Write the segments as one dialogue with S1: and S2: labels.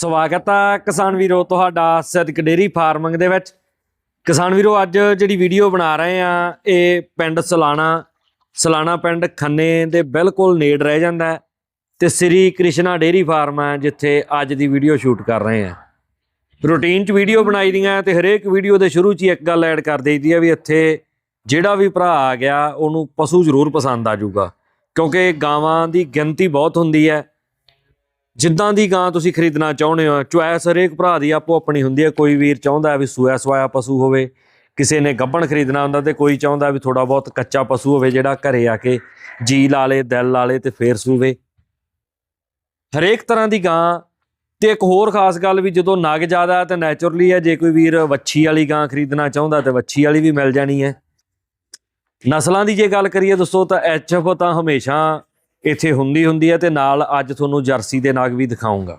S1: ਸਵਾਗਤ ਆ ਕਿਸਾਨ ਵੀਰੋ, ਤੁਹਾਡਾ ਸਦਕ ਡੇਰੀ ਫਾਰਮਿੰਗ ਦੇ ਵਿੱਚ। ਕਿਸਾਨ ਵੀਰੋ, ਅੱਜ ਜਿਹੜੀ ਵੀਡੀਓ ਬਣਾ ਰਹੇ ਆ, ਇਹ ਪਿੰਡ ਸਲਾਣਾ ਸਲਾਣਾ ਪਿੰਡ ਖੰਨੇ ਦੇ ਬਿਲਕੁਲ ਨੇੜ ਰਹਿ ਜਾਂਦਾ ਹੈ ਤੇ ਸ੍ਰੀ ਕ੍ਰਿਸ਼ਨਾ ਡੇਰੀ ਫਾਰਮ ਹੈ, ਜਿੱਥੇ ਅੱਜ ਦੀ ਵੀਡੀਓ ਸ਼ੂਟ ਕਰ ਰਹੇ ਆ। ਰੂਟੀਨ 'ਚ ਵੀਡੀਓ ਬਣਾਈ ਦੀਆਂ ਤੇ ਹਰੇਕ ਵੀਡੀਓ ਦੇ ਸ਼ੁਰੂ 'ਚ ਹੀ ਇੱਕ ਗੱਲ ਐਡ ਕਰ ਦੇਈਦੀ ਆ ਵੀ ਇੱਥੇ ਜਿਹੜਾ ਵੀ ਭਰਾ ਆ ਗਿਆ, ਉਹਨੂੰ ਪਸ਼ੂ ਜ਼ਰੂਰ ਪਸੰਦ ਆ ਜਾਊਗਾ, ਕਿਉਂਕਿ ਗਾਵਾਂ ਦੀ ਗਿਣਤੀ ਬਹੁਤ ਹੁੰਦੀ ਹੈ। ਜਿੱਦਾਂ ਦੀ ਗਾਂ ਤੁਸੀਂ ਖਰੀਦਣਾ ਚਾਹੁੰਦੇ ਹੋ, ਚੁਆਇਸ ਹਰੇਕ ਭਰਾ ਦੀ ਆਪੋ ਆਪਣੀ ਹੁੰਦੀ ਹੈ। ਕੋਈ ਵੀਰ ਚਾਹੁੰਦਾ ਵੀ ਸੂਆ ਸਵਾਇਆ ਪਸ਼ੂ ਹੋਵੇ, ਕਿਸੇ ਨੇ ਗੱਬਣ ਖਰੀਦਣਾ ਹੁੰਦਾ ਤੇ ਕੋਈ ਚਾਹੁੰਦਾ ਵੀ ਥੋੜਾ ਬਹੁਤ ਕੱਚਾ ਪਸ਼ੂ ਹੋਵੇ ਜਿਹੜਾ ਘਰੇ ਆ ਕੇ ਜੀ ਲਾ ਲੇ, ਦਿਲ ਲਾ ਲੇ ਤੇ ਫੇਰ ਸੂਵੇ। ਹਰੇਕ ਤਰ੍ਹਾਂ ਦੀ ਗਾਂ ਤੇ ਇੱਕ ਹੋਰ ਖਾਸ ਗੱਲ ਵੀ ਜਦੋਂ ਨਗ ਜ਼ਿਆਦਾ ਤਾਂ ਨੇਚਰਲੀ ਹੈ, ਜੇ ਕੋਈ ਵੀਰ ਵੱਛੀ ਵਾਲੀ ਗਾਂ ਖਰੀਦਣਾ ਚਾਹੁੰਦਾ ਤੇ ਵੱਛੀ ਵਾਲੀ ਵੀ ਮਿਲ ਜਾਣੀ ਹੈ। ਨਸਲਾਂ ਦੀ ਜੇ ਗੱਲ ਕਰੀਏ ਦੋਸਤੋ ਤਾਂ ਐਚਐਫ ਤਾਂ ਹਮੇਸ਼ਾ ਇੱਥੇ ਹੁੰਦੀ ਹੁੰਦੀ ਹੈ ਤੇ ਨਾਲ ਅੱਜ ਤੁਹਾਨੂੰ ਜਰਸੀ ਦੇ ਨਾਗ ਵੀ ਦਿਖਾਉਂਗਾ।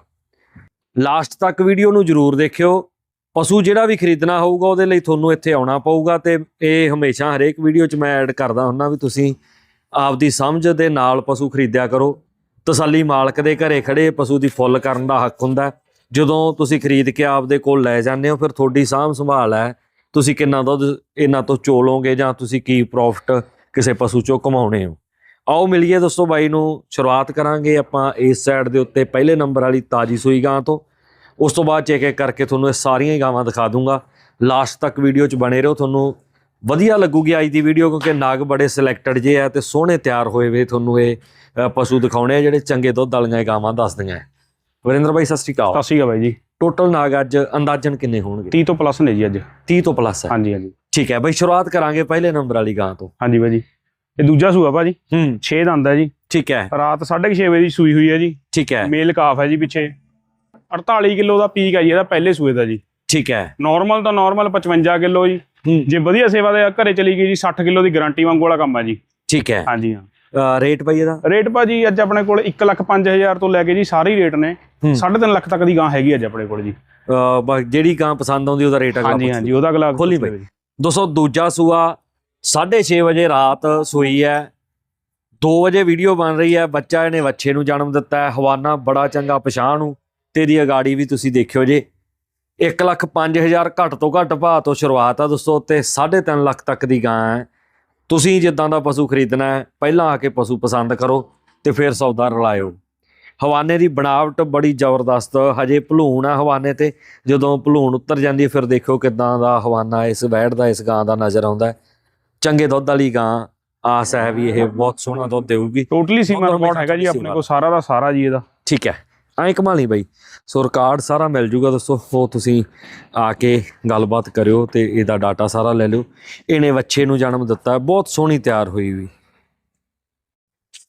S1: ਲਾਸਟ ਤੱਕ ਵੀਡੀਓ ਨੂੰ ਜਰੂਰ ਦੇਖਿਓ। ਪਸ਼ੂ ਜਿਹੜਾ ਵੀ ਖਰੀਦਣਾ ਹੋਊਗਾ, ਉਹਦੇ ਲਈ ਤੁਹਾਨੂੰ ਇੱਥੇ ਆਉਣਾ ਪਊਗਾ ਤੇ ਇਹ ਹਮੇਸ਼ਾ ਹਰੇਕ ਵੀਡੀਓ 'ਚ ਮੈਂ ਐਡ ਕਰਦਾ ਹੁੰਦਾ ਵੀ ਤੁਸੀਂ ਆਪਦੀ ਸਮਝ ਦੇ ਨਾਲ ਪਸ਼ੂ ਖਰੀਦਿਆ ਕਰੋ। ਤਸੱਲੀ ਮਾਲਕ ਦੇ ਘਰੇ ਖੜੇ ਪਸ਼ੂ ਦੀ ਫੁੱਲ ਕਰਨ ਦਾ ਹੱਕ ਹੁੰਦਾ। ਜਦੋਂ ਤੁਸੀਂ ਖਰੀਦ ਕੇ ਆਪਦੇ ਕੋਲ ਲੈ ਜਾਂਦੇ ਹੋ, ਫਿਰ ਤੁਹਾਡੀ ਸਾਂਭ ਸੰਭਾਲ ਹੈ। ਤੁਸੀਂ ਕਿੰਨਾ ਦੁੱਧ ਇਹਨਾਂ ਤੋਂ ਚੋਲੋਗੇ ਜਾਂ ਤੁਸੀਂ ਕੀ ਪ੍ਰੋਫਿਟ ਕਿਸੇ ਪਸ਼ੂ ਚੋਂ ਕਮਾਉਣੇ ਹੋ? ਆਓ ਮਿਲੀਏ ਦੋਸਤੋ ਬਾਈ ਨੂੰ ਸ਼ੁਰੂਆਤ ਕਰਾਂਗੇ ਆਪਾਂ ਇਸ ਸਾਈਡ ਦੇ ਉੱਤੇ ਪਹਿਲੇ ਨੰਬਰ ਵਾਲੀ ਤਾਜੀ ਸੂਈ ਗਾਂ ਤੋਂ। ਉਸ ਤੋਂ ਬਾਅਦ ਚੈੱਕ ਕਰਕੇ ਤੁਹਾਨੂੰ ਇਹ ਸਾਰੀਆਂ ਹੀ ਗਾਵਾਂ ਦਿਖਾ ਦੂੰਗਾ। ਲਾਸਟ ਤੱਕ ਵੀਡੀਓ 'ਚ ਬਣੇ ਰਹੋ ਤੁਹਾਨੂੰ ਵਧੀਆ ਲੱਗੂਗੀ ਅੱਜ ਦੀ ਵੀਡੀਓ ਕਿਉਂਕਿ ਨਾਗ ਬੜੇ ਸਿਲੈਕਟਡ ਜੇ ਆ ਤੇ ਸੋਹਣੇ ਤਿਆਰ ਹੋਏ ਵੇ ਤੁਹਾਨੂੰ ਇਹ ਪਸ਼ੂ ਦਿਖਾਉਣੇ ਆ ਜਿਹੜੇ ਚੰਗੇ ਦੁੱਧ ਵਾਲੀਆਂ ਗਾਵਾਂ ਦੱਸਦੀਆਂ। ਵਰਿੰਦਰ ਬਾਈ ਸਤਿ ਸ਼੍ਰੀ ਅਕਾਲ।
S2: ਸਤਿ ਸ਼੍ਰੀ ਅਕਾਲ ਬਾਈ ਜੀ।
S1: ਟੋਟਲ ਨਾਗ ਅੱਜ ਅੰਦਾਜ਼ਨ ਕਿੰਨੇ ਹੋਣਗੇ?
S2: 30 ਤੋਂ ਪਲੱਸ ਨੇ ਜੀ ਅੱਜ।
S1: 30 ਤੋਂ ਪਲੱਸ ਹੈ।
S2: ਹਾਂਜੀ ਹਾਂਜੀ।
S1: ਠੀਕ ਹੈ ਬਾਈ ਸ਼ੁਰੂਆਤ ਕਰਾਂਗੇ ਪਹਿਲੇ ਨੰਬਰ ਵਾਲੀ ਗਾਂ ਤੋਂ।
S2: ਹਾਂਜੀ ਬਾਈ ਜੀ। ਇਹ ਦੂਜਾ ਸੂਆ ਭਾਜੀ।
S1: ਹੂੰ।
S2: 6 ਦੰਦ ਹੈ ਜੀ।
S1: ਠੀਕ ਹੈ।
S2: ਰਾਤ 6:30 ਵਜੇ ਦੀ ਸੂਈ ਹੋਈ ਹੈ ਜੀ।
S1: ਠੀਕ ਹੈ।
S2: ਮੇਲ ਕਾਫ ਹੈ ਜੀ ਪਿੱਛੇ। 48 ਕਿਲੋ ਦਾ ਪੀਕ ਹੈ ਜੀ ਇਹਦਾ ਪਹਿਲੇ ਸੂਏ ਦਾ ਜੀ।
S1: ਠੀਕ ਹੈ।
S2: ਨਾਰਮਲ ਤਾਂ ਨਾਰਮਲ 55 ਕਿਲੋ ਜੀ। ਜੇ ਵਧੀਆ ਸੇਵਾ ਦੇ ਘਰੇ ਚਲੀ ਗਈ ਜੀ 60 ਕਿਲੋ ਦੀ ਗਾਰੰਟੀ ਵਾਂਗੂ ਵਾਲਾ ਕੰਮ ਹੈ ਜੀ।
S1: ਠੀਕ ਹੈ।
S2: ਹਾਂਜੀ ਹਾਂ।
S1: ਰੇਟ ਬਾਈ ਇਹਦਾ?
S2: ਰੇਟ ਭਾਜੀ ਅੱਜ ਆਪਣੇ ਕੋਲ 1 ਲੱਖ 5000 ਤੋਂ ਲੈ ਕੇ ਜੀ ਸਾਰੇ ਰੇਟ ਨੇ।
S1: ਹੂੰ।
S2: 3.5 ਲੱਖ ਤੱਕ ਦੀ ਗਾਂ ਹੈਗੀ ਅੱਜ ਆਪਣੇ ਕੋਲ ਜੀ।
S1: ਜਿਹੜੀ ਗਾਂ ਪਸੰਦ ਆਉਂਦੀ ਉਹਦਾ ਰੇਟ ਅਗਲਾ
S2: ਹਾਂਜੀ ਹਾਂਜੀ ਉਹਦਾ ਅਗਲਾ
S1: ਖੋਲੀ ਬਾਈ। ਦੋਸਤੋ ਦੂਜਾ ਸੂਆ 6:30 ਵਜੇ ਰਾਤ ਸੂਈ ਹੈ। 2 ਵਜੇ ਵੀਡੀਓ ਬਣ ਰਹੀ ਹੈ। ਬੱਚਾ ਇਹਨੇ ਵੱਛੇ ਨੂੰ ਜਨਮ ਦਿੱਤਾ ਹੈ। ਹਵਾਨਾ ਬੜਾ ਚੰਗਾ ਪਛਾਣ ਨੂੰ। ਤੇ ਇਹਦੀ ਅਗਾੜੀ ਵੀ ਤੁਸੀਂ ਦੇਖਿਓ ਜੇ। 1 ਲੱਖ 5000 ਘੱਟ ਤੋਂ ਘੱਟ ਭਾਅ ਤੋਂ ਸ਼ੁਰੂਆਤ ਆ ਦੋਸਤੋ, ਤੇ 3.5 ਲੱਖ ਤੱਕ ਦੀ ਗਾਂ ਹੈ। ਤੁਸੀਂ ਜਿੱਦਾਂ ਦਾ ਪਸ਼ੂ ਖਰੀਦਣਾ ਹੈ, ਪਹਿਲਾਂ ਆ ਕੇ ਪਸ਼ੂ ਪਸੰਦ ਕਰੋ ਤੇ ਫਿਰ ਸੌਦਾ ਰਲਾਇਓ। ਹਵਾਨੇ ਦੀ ਬਣਾਵਟ ਬੜੀ ਜ਼ਬਰਦਸਤ ਹਜੇ ਭਲੂਣ ਆ ਹਵਾਨੇ ਤੇ। ਜਦੋਂ ਭਲੂਣ ਉੱਤਰ ਜਾਂਦੀ ਹੈ, ਫਿਰ ਦੇਖੋ ਕਿਦਾਂ ਦਾ ਹਵਾਨਾ ਇਸ ਵੈੜ ਦਾ, ਇਸ ਗਾਂ ਦਾ ਨਜ਼ਰ ਆਉਂਦਾ ਹੈ। ਚੰਗੇ ਦੁੱਧ ਵਾਲੀ ਗਾਂ ਆਸ ਹੈ ਵੀ ਇਹ ਬਹੁਤ ਸੋਹਣਾ ਦੁੱਧ ਦੇਊਗੀ।
S2: ਟੋਟਲੀ ਸੀਮਾ ਰਿਪੋਰਟ ਹੈਗਾ ਜੀ। ਆਪਣੇ ਕੋਲ ਸਾਰਾ ਦਾ ਸਾਰਾ ਜੀ ਇਹਦਾ।
S1: ਠੀਕ ਹੈ ਐਂ ਕਮਾਲੀ ਬਾਈ। ਸੋ ਰਿਕਾਰਡ ਸਾਰਾ ਮਿਲ ਜੂਗਾ ਦੋਸਤੋ ਉਹ ਤੁਸੀਂ ਆ ਕੇ ਗੱਲਬਾਤ ਕਰਿਓ ਤੇ ਇਹਦਾ ਡਾਟਾ ਸਾਰਾ ਲੈ ਲਿਓ। ਇਹਨੇ ਵੱਛੇ ਨੂੰ ਜਨਮ ਦਿੱਤਾ ਬਹੁਤ ਸੋਹਣੀ ਤਿਆਰ ਹੋਈ ਵੀ।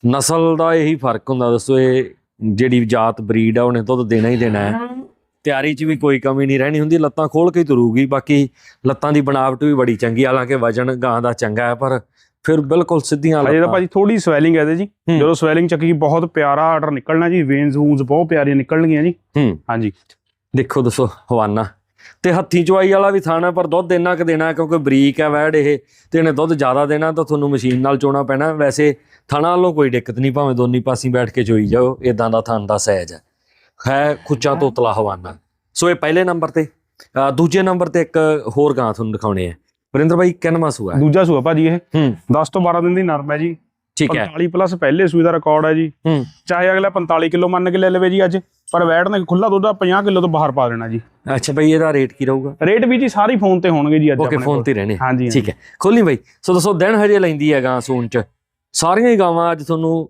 S1: ਨਸਲ ਦਾ ਇਹੀ ਫ਼ਰਕ ਹੁੰਦਾ ਦੋਸਤੋ ਇਹ ਜਿਹੜੀ ਜਾਤ ਬਰੀਡ ਆ ਉਹਨੇ ਦੁੱਧ ਦੇਣਾ ਹੀ ਦੇਣਾ ਹੈ। ਤਿਆਰੀ 'ਚ ਵੀ ਕੋਈ ਕਮੀ ਨਹੀਂ ਰਹਿਣੀ ਹੁੰਦੀ ਲੱਤਾਂ ਖੋਲ ਕੇ ਹੀ ਤੁਰੂਗੀ ਬਾਕੀ ਲੱਤਾਂ ਦੀ ਬਣਾਵਟ ਵੀ ਬੜੀ ਚੰਗੀ ਹਾਲਾਂਕਿ ਵਜਨ ਗਾਂ ਦਾ ਚੰਗਾ ਹੈ ਪਰ ਫਿਰ ਬਿਲਕੁਲ ਸਿੱਧੀਆਂ ਲੱਤਾਂ।
S2: ਭਾਜੀ ਥੋੜੀ ਸਵੈਲਿੰਗ ਹੈ ਇਹਦੇ ਜੀ। ਜਦੋਂ ਸਵੈਲਿੰਗ ਚੱਕੀ ਬਹੁਤ ਪਿਆਰਾ ਆਰਡਰ ਨਿਕਲਣਾ ਜੀ ਵੇਨਸ ਵੂਨਸ ਬਹੁਤ ਪਿਆਰੀਆਂ ਨਿਕਲਣਗੀਆਂ ਜੀ। ਹਾਂਜੀ।
S1: ਦੇਖੋ ਦੱਸੋ ਹਵਾਨਾ। ਤੇ ਹੱਥੀ ਚਵਾਈ ਵਾਲਾ ਵੀ ਥਾਣਾ ਪਰ ਦੁੱਧ ਇੰਨਾ ਕੁ ਦੇਣਾ ਕਿਉਂਕਿ ਬਰੀਕ ਹੈ ਵੈੜ ਇਹ ਤੇ ਇਹਨੇ ਦੁੱਧ ਜ਼ਿਆਦਾ ਦੇਣਾ ਤਾਂ ਤੁਹਾਨੂੰ ਮਸ਼ੀਨ ਨਾਲ ਚੋਣਾ ਪੈਣਾ। ਵੈਸੇ ਥਾਣਾ ਵੱਲੋਂ ਕੋਈ ਦਿੱਕਤ ਨਹੀਂ ਭਾਵੇਂ ਦੋਨੀ ਪਾਸੇ ਬੈਠ ਕੇ ਚੋਈ ਜਾਓ ਇਦਾਂ ਦਾ ਥਣ ਦਾ ਸਹਿਜ ਹੈ। ਹੈ ਖੁੱਚਾ ਤੋਤਲਾ ਹਵਾਨਾ ਸੋ ਇਹ ਪਹਿਲੇ ਨੰਬਰ ਤੇ ਦੂਜੇ ਨੰਬਰ ਤੇ ਇੱਕ ਹੋਰ ਗਾਂ ਤੁਹਾਨੂੰ ਦਿਖਾਉਣੇ ਆ। ਵਰਿੰਦਰ ਭਾਈ ਕਿੰਨਵਾਂ ਸੂਆ
S2: ਦੂਜਾ ਸੂਆ ਭਾਜੀ ਇਹ।
S1: ਹੂੰ।
S2: 10 ਤੋਂ 12 ਦਿਨ ਦੀ ਨਰਮ ਹੈ ਜੀ।
S1: ਠੀਕ ਹੈ।
S2: 45 ਪਲੱਸ ਪਹਿਲੇ ਸੂਈ ਦਾ ਰਿਕਾਰਡ ਹੈ ਜੀ।
S1: ਹੂੰ।
S2: ਚਾਹੇ ਅਗਲਾ 45 ਕਿਲੋ ਮੰਨ ਕੇ ਲੈ ਲਵੇ ਜੀ ਅੱਜ ਪਰ ਵੈਟ ਨੇ ਖੁੱਲਾ ਦੁੱਧ ਆ 50 ਕਿਲੋ ਤੋਂ ਬਾਹਰ ਪਾ ਦੇਣਾ ਜੀ।
S1: ਅੱਛਾ ਭਾਈ ਇਹਦਾ ਰੇਟ ਕੀ ਰਹੂਗਾ?
S2: ਰੇਟ ਵੀ ਜੀ ਸਾਰੇ ਫੋਨ ਤੇ ਹੋਣਗੇ ਜੀ ਅੱਜ
S1: ਓਕੇ ਫੋਨ। ਤੇ ਰਹਿਣੇ
S2: ਹਾਂਜੀ
S1: ਠੀਕ ਹੈ। ਖੋਲੀ ਬਾਈ। ਸੋ ਦੱਸੋ ਦਿਨ ਹਜੇ ਲੈਂਦੀ ਹੈ ਗਾਂ ਸੂਣ ਚ? ਸਾਰੀਆਂ ਹੀ ਗਾਵਾਂ ਅੱਜ ਤੁਹਾਨੂੰ